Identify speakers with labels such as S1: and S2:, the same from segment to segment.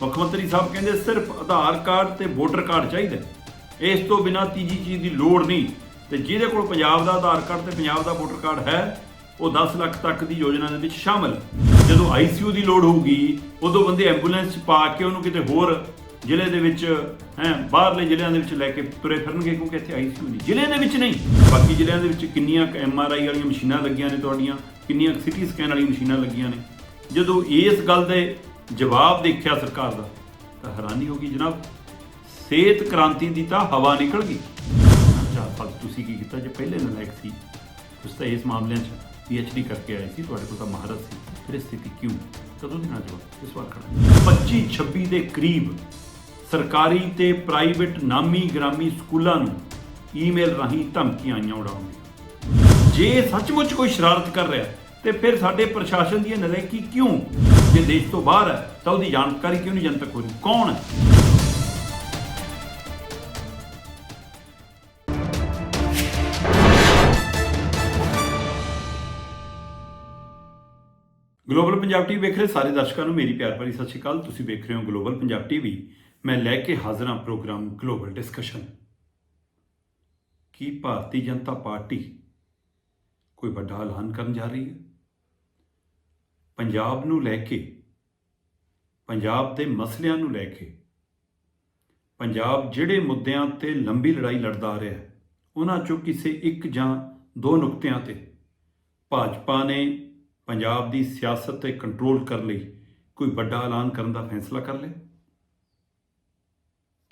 S1: ਮੁੱਖ ਮੰਤਰੀ ਸਾਹਿਬ ਕਹਿੰਦੇ ਸਿਰਫ ਆਧਾਰ ਕਾਰਡ ਤੇ ਵੋਟਰ ਕਾਰਡ ਚਾਹੀਦਾ ਇਸ ਤੋਂ ਬਿਨਾ ਤੀਜੀ ਚੀਜ਼ ਦੀ ਲੋੜ ਨਹੀਂ। ਤੇ ਜਿਹਦੇ ਕੋਲ ਪੰਜਾਬ ਦਾ ਆਧਾਰ ਕਾਰਡ ਤੇ ਪੰਜਾਬ ਦਾ ਵੋਟਰ ਕਾਰਡ ਹੈ, ਉਹ 10 ਲੱਖ ਤੱਕ ਦੀ ਯੋਜਨਾ ਦੇ ਵਿੱਚ ਸ਼ਾਮਲ ਹੈ। ਜਦੋਂ ਆਈਸੀਯੂ ਦੀ ਲੋੜ ਹੋਊਗੀ, ਉਦੋਂ ਬੰਦੇ ਐਂਬੂਲੈਂਸ 'ਚ ਪਾ ਕੇ ਉਹਨੂੰ ਕਿਤੇ ਹੋਰ ਜ਼ਿਲ੍ਹੇ ਦੇ ਵਿੱਚ, ਹੈ, ਬਾਹਰਲੇ ਜ਼ਿਲ੍ਹਿਆਂ ਦੇ ਵਿੱਚ ਲੈ ਕੇ ਤੁਰੇ ਫਿਰਨਗੇ, ਕਿਉਂਕਿ ਇੱਥੇ ਆਈਸੀਯੂ ਨਹੀਂ। ਜ਼ਿਲ੍ਹੇ ਦੇ ਵਿੱਚ ਨਹੀਂ। ਬਾਕੀ ਜ਼ਿਲ੍ਹਿਆਂ ਦੇ ਵਿੱਚ ਕਿੰਨੀਆਂ ਐਮਆਰਆਈ ਵਾਲੀਆਂ ਮਸ਼ੀਨਾਂ ਲੱਗੀਆਂ ਨੇ ਤੁਹਾਡੀਆਂ, ਕਿੰਨੀਆਂ ਸਿਟੀ ਸਕੈਨ ਵਾਲੀਆਂ ਮਸ਼ੀਨਾਂ ਲੱਗੀਆਂ ਨੇ। ਜਦੋਂ ਇਸ ਗੱਲ ਦੇ ਜਵਾਬ ਦੇਖਿਆ ਸਰਕਾਰ ਦਾ, ਤਾਂ ਹੈਰਾਨੀ ਹੋ ਗਈ ਜਨਾਬ। ਸਿਹਤ ਕ੍ਰਾਂਤੀ ਦੀ ਤਾਂ ਹਵਾ ਨਿਕਲ ਗਈ। ਅੱਛਾ, ਪਰ ਤੁਸੀਂ ਕੀ ਕੀਤਾ? ਜੇ ਪਹਿਲੇ ਨਲਾਇਕ ਸੀ, ਤੁਸੀਂ ਤਾਂ ਇਸ ਮਾਮਲਿਆਂ 'ਚ ਪੀਐਚਡੀ ਕਰਕੇ ਆਏ ਸੀ, ਤੁਹਾਡੇ ਕੋਲ ਤਾਂ ਮਹਾਰਤ ਸੀ। ਫਿਰ ਇਹ ਸਥਿਤੀ ਕਿਉਂ? ਕਦੋਂ ਦੀ ਨਾ ਜਵਾਬ, ਇਸ ਵਾਰ ਖੜਾ। 25 26 ਦੇ ਕਰੀਬ ਸਰਕਾਰੀ ਤੇ ਪ੍ਰਾਈਵੇਟ ਨਾਮੀ ਗ੍ਰਾਮੀ ਸਕੂਲਾਂ ਨੂੰ ਈਮੇਲ ਰਾਹੀਂ ਧਮਕੀਆਂ ਆਈਆਂ ਉਡਾਉਣ ਜੇ ਸੱਚਮੁੱਚ ਕੋਈ ਸ਼ਰਾਰਤ ਕਰ ਰਿਹਾ ਤੇ ਫਿਰ ਸਾਡੇ ਪ੍ਰਸ਼ਾਸਨ ਦੀ ਇਹ ਨਲਾਇਕੀ ਕਿਉਂ? ਜੇ ਦੇਸ਼ ਤੋਂ ਬਾਹਰ ਹੈ, ਤਾਂ ਉਹਦੀ ਜਾਣਕਾਰੀ ਕਿਉਂ ਨਹੀਂ ਜਨਤਕ ਹੋ ਰਹੀ ਕੌਣ ਹੈ? ਗਲੋਬਲ ਪੰਜਾਬ ਟੀਵੀ ਵੇਖ ਰਹੇ ਸਾਰੇ ਦਰਸ਼ਕਾਂ ਨੂੰ ਮੇਰੀ ਪਿਆਰ ਭਰੀ ਸਤਿ ਸ਼੍ਰੀ ਅਕਾਲ। ਤੁਸੀਂ ਵੇਖ ਰਹੇ ਹੋ ਗਲੋਬਲ ਪੰਜਾਬ ਟੀਵੀ ਮੈਂ ਲੈ ਕੇ ਹਾਜ਼ਰ ਹਾਂ ਪ੍ਰੋਗਰਾਮ ਗਲੋਬਲ ਡਿਸਕਸ਼ਨ ਕੀ ਭਾਰਤੀ ਜਨਤਾ ਪਾਰਟੀ ਕੋਈ ਵੱਡਾ ਐਲਾਨ ਕਰਨ ਜਾ ਰਹੀ ਹੈ? ਪੰਜਾਬ ਨੂੰ ਲੈ ਕੇ, ਪੰਜਾਬ ਦੇ ਮਸਲਿਆਂ ਨੂੰ ਲੈ ਕੇ, ਪੰਜਾਬ ਜਿਹੜੇ ਮੁੱਦਿਆਂ ਤੇ ਲੰਬੀ ਲੜਾਈ ਲੜਦਾ ਆ ਰਿਹਾ ਹੈ ਉਹਨਾਂ ਚੋਂ ਕਿਸੇ ਇੱਕ ਜਾਂ ਦੋ ਨੁਕਤਿਆਂ ਤੇ ਭਾਜਪਾ ਨੇ ਪੰਜਾਬ ਦੀ ਸਿਆਸਤ ਤੇ ਕੰਟਰੋਲ ਕਰਨ ਲਈ ਕੋਈ ਵੱਡਾ ਐਲਾਨ ਕਰਨ ਦਾ ਫੈਸਲਾ ਕਰ ਲਿਆ।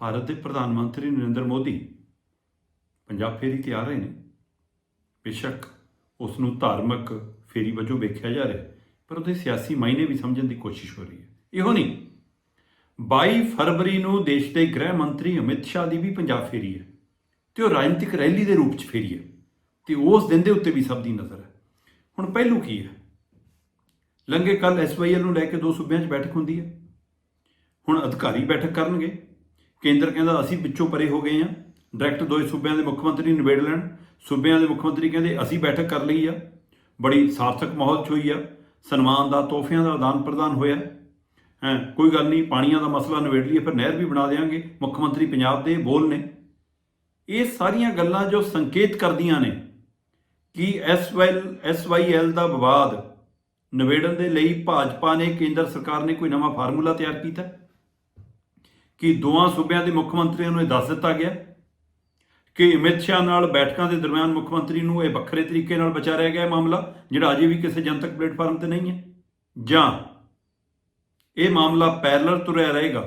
S1: ਭਾਰਤ ਦੇ ਪ੍ਰਧਾਨ ਮੰਤਰੀ ਨਰਿੰਦਰ ਮੋਦੀ ਪੰਜਾਬ ਫੇਰੀ ਤੇ ਆ ਰਹੇ ਨੇ। ਬੇਸ਼ੱਕ ਉਸ ਨੂੰ ਧਾਰਮਿਕ ਫੇਰੀ ਵਜੋਂ ਵੇਖਿਆ ਜਾ ਰਿਹਾ। ਪਰ ਉਹਦੇ ਸਿਆਸੀ ਮਾਇਨੇ ਵੀ ਸਮਝਣ ਦੀ ਕੋਸ਼ਿਸ਼ ਹੋ ਰਹੀ ਹੈ। ਇਹੋ ਨਹੀਂ। 22 ਫਰਵਰੀ ਨੂੰ ਦੇਸ਼ ਦੇ ਗ੍ਰਹਿ ਮੰਤਰੀ ਅਮਿਤ ਸ਼ਾਹ ਦੀ ਵੀ ਪੰਜਾਬ ਫੇਰੀ ਹੈ ਤੇ ਉਹ ਰਾਜਨੀਤਿਕ ਰੈਲੀ ਦੇ ਰੂਪ 'ਚ ਫੇਰੀ ਹੈ ਤੇ ਉਸ ਦਿਨ ਦੇ ਉੱਤੇ ਵੀ ਸਭ ਦੀ ਨਜ਼ਰ ਹੈ। ਹੁਣ ਪਹਿਲੂ ਕੀ ਹੈ? ਲੰਘੇ ਕੱਲ ਐਸਵਾਈਐਲ ਨੂੰ ਲੈ ਕੇ ਦੋ ਸੂਬਿਆਂ 'ਚ ਬੈਠਕ ਹੁੰਦੀ ਹੈ। ਹੁਣ ਅਧਿਕਾਰੀ ਬੈਠਕ ਕਰਨਗੇ। ਕੇਂਦਰ ਕਹਿੰਦਾ ਅਸੀਂ ਵਿੱਚੋਂ ਪਰੇ ਹੋ ਗਏ ਹਾਂ। ਡਾਇਰੈਕਟ ਦੋਏ ਸੂਬਿਆਂ ਦੇ ਮੁੱਖ ਮੰਤਰੀ ਨਿਬੇੜ ਲੈਣ। ਸੂਬਿਆਂ ਦੇ ਮੁੱਖ ਮੰਤਰੀ ਕਹਿੰਦੇ ਅਸੀਂ ਬੈਠਕ ਕਰ ਲਈ ਆ। ਬੜੀ ਸਾਰਥਕ ਮਾਹੌਲ 'ਚ ਹੋਈ ਆ। ਸਨਮਾਨ ਦਾ, ਤੋਹਫਿਆਂ ਦਾ ਆਦਾਨ ਪ੍ਰਦਾਨ ਹੋਇਆ ਹੈ। ਕੋਈ ਗੱਲ ਨਹੀਂ, ਪਾਣੀਆਂ ਦਾ ਮਸਲਾ ਨਿਬੇੜ ਲਈਏ, ਫਿਰ ਨਹਿਰ ਵੀ ਬਣਾ ਦੇਵਾਂਗੇ ਮੁੱਖ ਮੰਤਰੀ ਪੰਜਾਬ ਦੇ ਬੋਲ ਨੇ। ਇਹ ਸਾਰੀਆਂ ਗੱਲਾਂ ਜੋ ਸੰਕੇਤ ਕਰਦੀਆਂ ਨੇ ਕਿ ਐਸਵਾਈਐਲ ਐਸਵਾਈਐਲ ਦਾ ਵਿਵਾਦ ਨਿਬੇੜਨ ਦੇ ਲਈ ਭਾਜਪਾ ਨੇ, ਕੇਂਦਰ ਸਰਕਾਰ ਨੇ ਕੋਈ ਨਵਾਂ ਫਾਰਮੂਲਾ ਤਿਆਰ ਕੀਤਾ ਕਿ ਦੋਵਾਂ ਸੂਬਿਆਂ ਦੇ ਮੁੱਖ ਮੰਤਰੀਆਂ ਨੂੰ ਇਹ ਦੱਸ ਦਿੱਤਾ ਗਿਆ ਕਿ ਅਮਿਤ ਸ਼ਾਹ ਨਾਲ ਬੈਠਕਾਂ ਦੇ ਦਰਮਿਆਨ ਮੁੱਖ ਮੰਤਰੀ ਨੂੰ ਇਹ ਵੱਖਰੇ ਤਰੀਕੇ ਨਾਲ ਵਿਚਾਰਿਆ ਗਿਆ ਮਾਮਲਾ, ਜਿਹੜਾ ਅਜੇ ਵੀ ਕਿਸੇ ਜਨਤਕ ਪਲੇਟਫਾਰਮ ਤੇ ਨਹੀਂ ਹੈ। ਜਾਂ ਇਹ ਮਾਮਲਾ ਪੈਰਲਰ ਤੁਰਿਆ ਰਹੇਗਾ,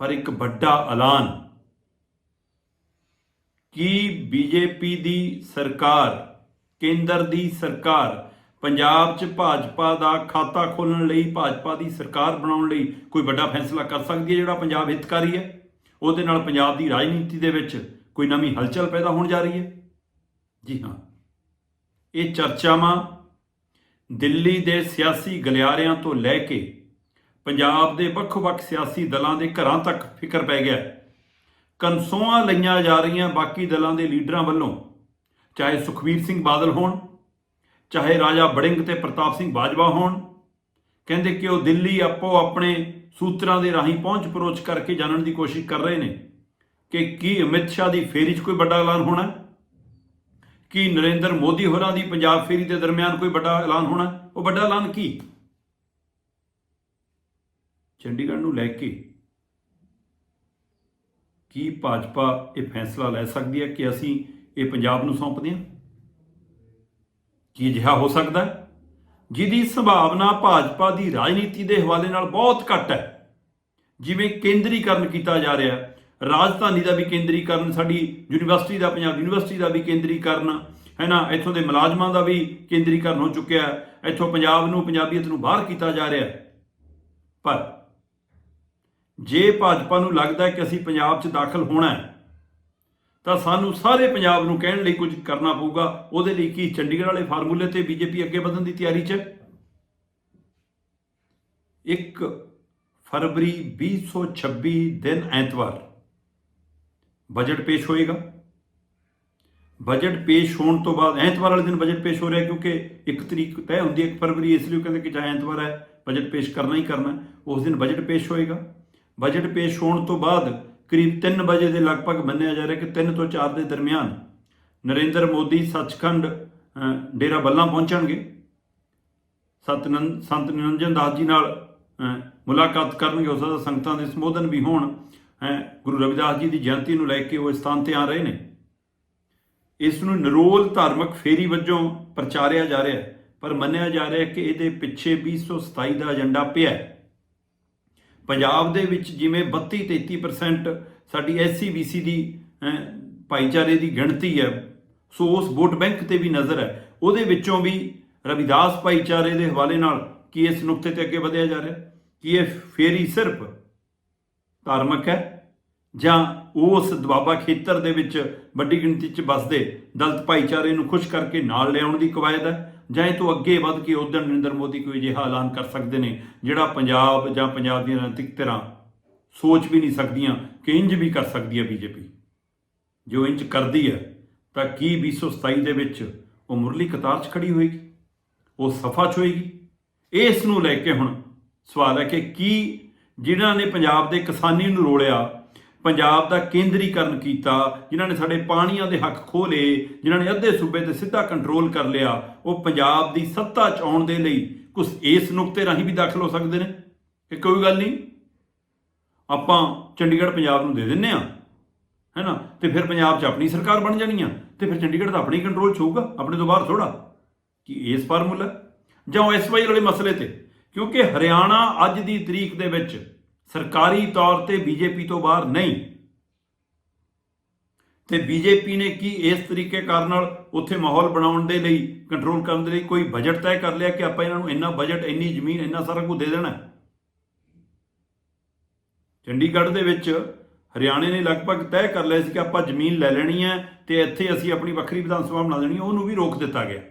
S1: ਪਰ ਇੱਕ ਵੱਡਾ ਐਲਾਨ ਕਿ ਬੀਜੇਪੀ ਦੀ ਸਰਕਾਰ, ਕੇਂਦਰ ਦੀ ਸਰਕਾਰ, ਪੰਜਾਬ 'ਚ ਭਾਜਪਾ ਦਾ ਖਾਤਾ ਖੋਲਣ ਲਈ, ਭਾਜਪਾ ਦੀ ਸਰਕਾਰ ਬਣਾਉਣ ਲਈ ਕੋਈ ਵੱਡਾ ਫੈਸਲਾ ਕਰ ਸਕਦੀ ਹੈ ਜਿਹੜਾ ਪੰਜਾਬ ਹਿੱਤਕਾਰੀ ਹੈ? ਉਹਦੇ ਨਾਲ ਪੰਜਾਬ ਦੀ ਰਾਜਨੀਤੀ ਦੇ ਵਿੱਚ ਕੋਈ ਨਵੀਂ ਹਲਚਲ ਪੈਦਾ ਹੋਣ ਜਾ ਰਹੀ ਹੈ? ਜੀ ਹਾਂ। ਇਹ ਚਰਚਾਵਾਂ ਦਿੱਲੀ ਦੇ ਸਿਆਸੀ ਗਲਿਆਰਿਆਂ ਤੋਂ ਲੈ ਕੇ ਪੰਜਾਬ ਦੇ ਵੱਖ-ਵੱਖ ਸਿਆਸੀ ਦਲਾਂ ਦੇ ਘਰਾਂ ਤੱਕ ਫਿਕਰ ਪੈ ਗਿਆ ਹੈ। ਕਨਸੋਆਂ ਲਈਆਂ ਜਾ ਰਹੀਆਂ ਬਾਕੀ ਦਲਾਂ ਦੇ ਲੀਡਰਾਂ ਵੱਲੋਂ, ਚਾਹੇ ਸੁਖਵੀਰ ਸਿੰਘ ਬਾਦਲ ਹੋਣ, ਚਾਹੇ ਰਾਜਾ ਬੜਿੰਗ ਤੇ ਪ੍ਰਤਾਪ ਸਿੰਘ ਬਾਜਵਾ ਹੋਣ, ਕਹਿੰਦੇ ਕਿ ਉਹ ਦਿੱਲੀ ਆਪੋ ਆਪਣੇ ਸੂਤਰਾਂ ਦੇ ਰਾਹੀਂ ਪਹੁੰਚ ਪਰੋਚ ਕਰਕੇ ਜਾਣਨ ਦੀ ਕੋਸ਼ਿਸ਼ ਕਰ ਰਹੇ ਨੇ। ਕਿ ਕੀ ਅਮਿਤ ਸ਼ਾਹ ਦੀ ਫੇਰੀ 'ਚ ਕੋਈ ਵੱਡਾ ਐਲਾਨ ਹੋਣਾ ਕੀ ਨਰਿੰਦਰ ਮੋਦੀ ਹੋਰਾਂ ਦੀ ਪੰਜਾਬ ਫੇਰੀ ਦੇ ਦਰਮਿਆਨ ਕੋਈ ਵੱਡਾ ਐਲਾਨ ਹੋਣਾ ਉਹ ਵੱਡਾ ਐਲਾਨ ਕੀ? ਚੰਡੀਗੜ੍ਹ ਨੂੰ ਲੈ ਕੇ ਕੀ ਭਾਜਪਾ ਇਹ ਫੈਸਲਾ ਲੈ ਸਕਦੀ ਹੈ ਕਿ ਅਸੀਂ ਇਹ ਪੰਜਾਬ ਨੂੰ ਸੌਂਪਦੇ ਹਾਂ ਕੀ ਅਜਿਹਾ ਹੋ ਸਕਦਾ ਹੈ? ਜਿਹਦੀ ਸੰਭਾਵਨਾ ਭਾਜਪਾ ਦੀ ਰਾਜਨੀਤੀ ਦੇ ਹਵਾਲੇ ਨਾਲ ਬਹੁਤ ਘੱਟ ਹੈ। ਜਿਵੇਂ ਕੇਂਦਰੀਕਰਨ ਕੀਤਾ ਜਾ ਰਿਹਾ ਰਾਜਧਾਨੀ ਦਾ ਵੀ ਕੇਂਦਰੀਕਰਨ, ਸਾਡੀ ਯੂਨੀਵਰਸਿਟੀ ਦਾ, ਪੰਜਾਬ ਯੂਨੀਵਰਸਿਟੀ ਦਾ ਵੀ ਕੇਂਦਰੀਕਰਨ ਹੈ ਨਾ ਇੱਥੋਂ ਦੇ ਮੁਲਾਜ਼ਮਾਂ ਦਾ ਵੀ ਕੇਂਦਰੀਕਰਨ ਹੋ ਚੁੱਕਿਆ ਹੈ। ਇੱਥੋਂ ਪੰਜਾਬ ਨੂੰ, ਪੰਜਾਬੀਅਤ ਨੂੰ ਬਾਹਰ ਕੀਤਾ ਜਾ ਰਿਹਾ ਪਰ ਜੇ ਭਾਜਪਾ ਨੂੰ ਲੱਗਦਾ ਹੈ ਕਿ ਅਸੀਂ ਪੰਜਾਬ 'ਚ ਦਾਖਲ ਹੋਣਾ ਹੈ, ਤਾਂ ਸਾਨੂੰ ਸਾਰੇ ਪੰਜਾਬ ਨੂੰ ਕਹਿਣ ਲਈ ਕੁਝ ਕਰਨਾ ਪਊਗਾ। ਉਹਦੇ ਲਈ ਕੀ? ਚੰਡੀਗੜ੍ਹ ਵਾਲੇ ਫਾਰਮੂਲੇ ਤੇ ਬੀਜੇਪੀ ਅੱਗੇ ਵਧਣ ਦੀ ਤਿਆਰੀ 'ਚ ਹੈ? ਇੱਕ ਫਰਵਰੀ 2026 ਦਿਨ ਐਤਵਾਰ। ਬਜਟ ਪੇਸ਼ ਹੋਏਗਾ। ਬਜਟ ਪੇਸ਼ ਹੋਣ ਤੋਂ ਬਾਅਦ ਐਤਵਾਰ ਵਾਲੇ ਦਿਨ ਬਜਟ ਪੇਸ਼ ਹੋ ਰਿਹਾ ਕਿਉਂਕਿ ਇੱਕ ਤਰੀਕ ਤੈਅ ਹੁੰਦੀ ਹੈ 1 ਫਰਵਰੀ, ਇਸ ਲਈ ਉਹ ਕਹਿੰਦੇ ਕਿ ਚਾਹੇ ਐਤਵਾਰ ਹੈ, ਬਜਟ ਪੇਸ਼ ਕਰਨਾ ਹੀ ਕਰਨਾ ਉਸ ਦਿਨ ਬਜਟ ਪੇਸ਼ ਹੋਏਗਾ। ਬਜਟ ਪੇਸ਼ ਹੋਣ ਤੋਂ ਬਾਅਦ ਕਰੀਬ 3 ਵਜੇ ਦੇ ਲਗਭਗ ਮੰਨਿਆ ਜਾ ਰਿਹਾ ਕਿ 3 ਤੋਂ 4 ਦੇ ਦਰਮਿਆਨ ਨਰਿੰਦਰ ਮੋਦੀ ਸੱਚਖੰਡ ਡੇਰਾ ਬੱਲਾ ਪਹੁੰਚਣਗੇ। ਸਤਨੰਦ ਸੰਤ ਨਿਰੰਜਨ ਦਾਸ ਜੀ ਨਾਲ ਮੁਲਾਕਾਤ ਕਰਨਗੇ। ਉਸ ਦਾ ਸੰਗਤਾਂ ਦੇ ਸੰਬੋਧਨ ਵੀ ਹੋਣ। ਅ, ਗੁਰੂ ਰਵਿਦਾਸ ਜੀ ਦੀ ਜਯੰਤੀ ਨੂੰ ਲੈ ਕੇ ਉਹ ਇਸ ਸਥਾਨ ਤੇ ਆ ਰਹੇ ਨੇ। ਇਸ ਨੂੰ ਨਰੋਲ ਧਾਰਮਿਕ ਫੇਰੀ ਵਜੋਂ ਪ੍ਰਚਾਰਿਆ ਜਾ ਰਿਹਾ ਹੈ ਪਰ ਮੰਨਿਆ ਜਾ ਰਿਹਾ ਹੈ ਕਿ ਇਹਦੇ ਪਿੱਛੇ 227 ਦਾ ਏਜੰਡਾ ਪਿਆ ਹੈ। ਪੰਜਾਬ ਦੇ ਵਿੱਚ ਜਿਵੇਂ 32 33% ਸਾਡੀ ਐਸਸੀ ਬੀਸੀ ਦੀ ਅਹ, ਭਾਈਚਾਰੇ ਦੀ ਗਿਣਤੀ ਹੈ ਸੋ ਉਸ ਵੋਟ ਬੈਂਕ ਤੇ ਵੀ ਨਜ਼ਰ ਹੈ। ਉਹਦੇ ਵਿੱਚੋਂ ਵੀ ਰਵਿਦਾਸ ਭਾਈਚਾਰੇ ਦੇ ਹਵਾਲੇ ਨਾਲ ਕੀ ਇਸ ਨੁਕਤੇ ਤੇ ਅੱਗੇ ਵਧਿਆ ਜਾ ਰਿਹਾ ਹੈ? ਕਿ ਇਹ ਫੇਰੀ ਸਿਰਫ ਧਾਰਮਿਕ ਹੈ? ਜਾਂ ਉਸ ਦਬਾਬਾ ਖੇਤਰ ਦੇ ਵਿੱਚ ਵੱਡੀ ਗਿਣਤੀ 'ਚ ਵੱਸਦੇ ਦਲਤ ਭਾਈਚਾਰੇ ਨੂੰ ਖੁਸ਼ ਕਰਕੇ ਨਾਲ ਲਿਆਉਣ ਦੀ ਕਵਾਇਦ ਹੈ ਜਾਂ ਇਹ ਤੋਂ ਅੱਗੇ ਵੱਧ ਕੇ ਉਦੋਂ ਨਰਿੰਦਰ ਮੋਦੀ ਕੋਈ ਅਜਿਹਾ ਐਲਾਨ ਕਰ ਸਕਦੇ ਨੇ ਜਿਹੜਾ ਪੰਜਾਬ ਜਾਂ ਪੰਜਾਬ ਦੀਆਂ ਰਾਜਨੀਤਿਕ ਧਿਰਾਂ ਸੋਚ ਵੀ ਨਹੀਂ ਸਕਦੀਆਂ ਕਿ ਇੰਜ ਵੀ ਕਰ ਸਕਦੀ ਹੈ ਬੀਜੇਪੀ। ਜੋ ਇੰਜ ਕਰਦੀ ਹੈ, ਤਾਂ ਕੀ 227 ਦੇ ਵਿੱਚ ਉਹ ਮੁਰਲੀ ਕਤਾਰ 'ਚ ਖੜੀ ਹੋਏਗੀ? ਉਹ ਸਫਾ 'ਚ ਹੋਏਗੀ? ਇਸ ਨੂੰ ਲੈ ਕੇ ਹੁਣ ਸਵਾਲ ਹੈ ਕਿ ਕੀ ਜਿਨ੍ਹਾਂ ਨੇ ਪੰਜਾਬ ਦੇ ਕਿਸਾਨੀ ਨੂੰ ਰੋਲਿਆ ਪੰਜਾਬ ਦਾ ਕੇਂਦਰੀਕਰਨ ਕੀਤਾ, ਜਿਨ੍ਹਾਂ ਨੇ ਸਾਡੇ ਪਾਣੀਆਂ ਦੇ ਹੱਕ ਖੋਹ ਲਏ, ਜਿਨ੍ਹਾਂ ਨੇ ਅੱਧੇ ਸੂਬੇ ਤੇ ਸਿੱਧਾ ਕੰਟਰੋਲ ਕਰ ਲਿਆ, ਉਹ ਪੰਜਾਬ ਦੀ ਸੱਤਾ 'ਚ ਆਉਣ ਦੇ ਲਈ ਕੁਝ ਇਸ ਨੁਕਤੇ ਰਾਹੀਂ ਵੀ ਦਾਖਲ ਹੋ ਸਕਦੇ ਨੇ? ਕਿ ਕੋਈ ਗੱਲ ਨਹੀਂ। ਆਪਾਂ ਚੰਡੀਗੜ੍ਹ ਪੰਜਾਬ ਨੂੰ ਦੇ ਦਿੰਨੇ ਆ, ਹੈਨਾ? ਤੇ ਫਿਰ ਪੰਜਾਬ 'ਚ ਆਪਣੀ ਸਰਕਾਰ ਬਣ ਜਾਣੀ ਆ, ਤੇ ਫਿਰ ਚੰਡੀਗੜ੍ਹ ਦਾ ਆਪਣੀ ਕੰਟਰੋਲ 'ਚ ਹੋਊਗਾ, ਆਪਣੇ ਤੋਂ ਬਾਹਰ ਥੋੜਾ ਕਿ ਇਸ ਫਾਰਮੂਲਾ ਜਾਂ ਉਹ ਐਸਵਾਈ ਵਾਲੇ ਮਸਲੇ ਤੇ, ਕਿਉਂਕਿ ਹਰਿਆਣਾ ਅੱਜ ਦੀ ਤਰੀਕ ਦੇ ਵਿੱਚ ਸਰਕਾਰੀ ਤੌਰ ਤੇ ਬੀਜੇਪੀ ਤੋਂ ਬਾਹਰ ਨਹੀਂ। ਤੇ ਬੀਜੇਪੀ ਨੇ ਕੀ ਇਸ ਤਰੀਕੇ ਕਾਰਨ ਨਾਲ ਉੱਥੇ ਮਾਹੌਲ ਬਣਾਉਣ ਦੇ ਲਈ ਕੰਟਰੋਲ ਕਰਨ ਦੇ ਲਈ ਕੋਈ ਬਜਟ ਤੈਅ ਕਰ ਲਿਆ ਕਿ ਆਪਾਂ ਇਹਨਾਂ ਨੂੰ ਇੰਨਾ ਬਜਟ ਇੰਨੀ ਜ਼ਮੀਨ, ਇੰਨਾ ਸਾਰਾ ਕੁਝ ਦੇ ਦੇਣਾ? ਚੰਡੀਗੜ੍ਹ ਦੇ ਵਿੱਚ ਹਰਿਆਣੇ ਨੇ ਲਗਭਗ ਤੈਅ ਕਰ ਲਿਆ ਸੀ ਕਿ ਆਪਾਂ ਜ਼ਮੀਨ ਲੈ ਲੈਣੀ ਹੈ ਤੇ ਇੱਥੇ ਅਸੀਂ ਆਪਣੀ ਵੱਖਰੀ ਵਿਧਾਨ ਸਭਾ ਬਣਾ ਦੇਣੀ ਉਹਨੂੰ ਵੀ ਰੋਕ ਦਿੱਤਾ ਗਿਆ।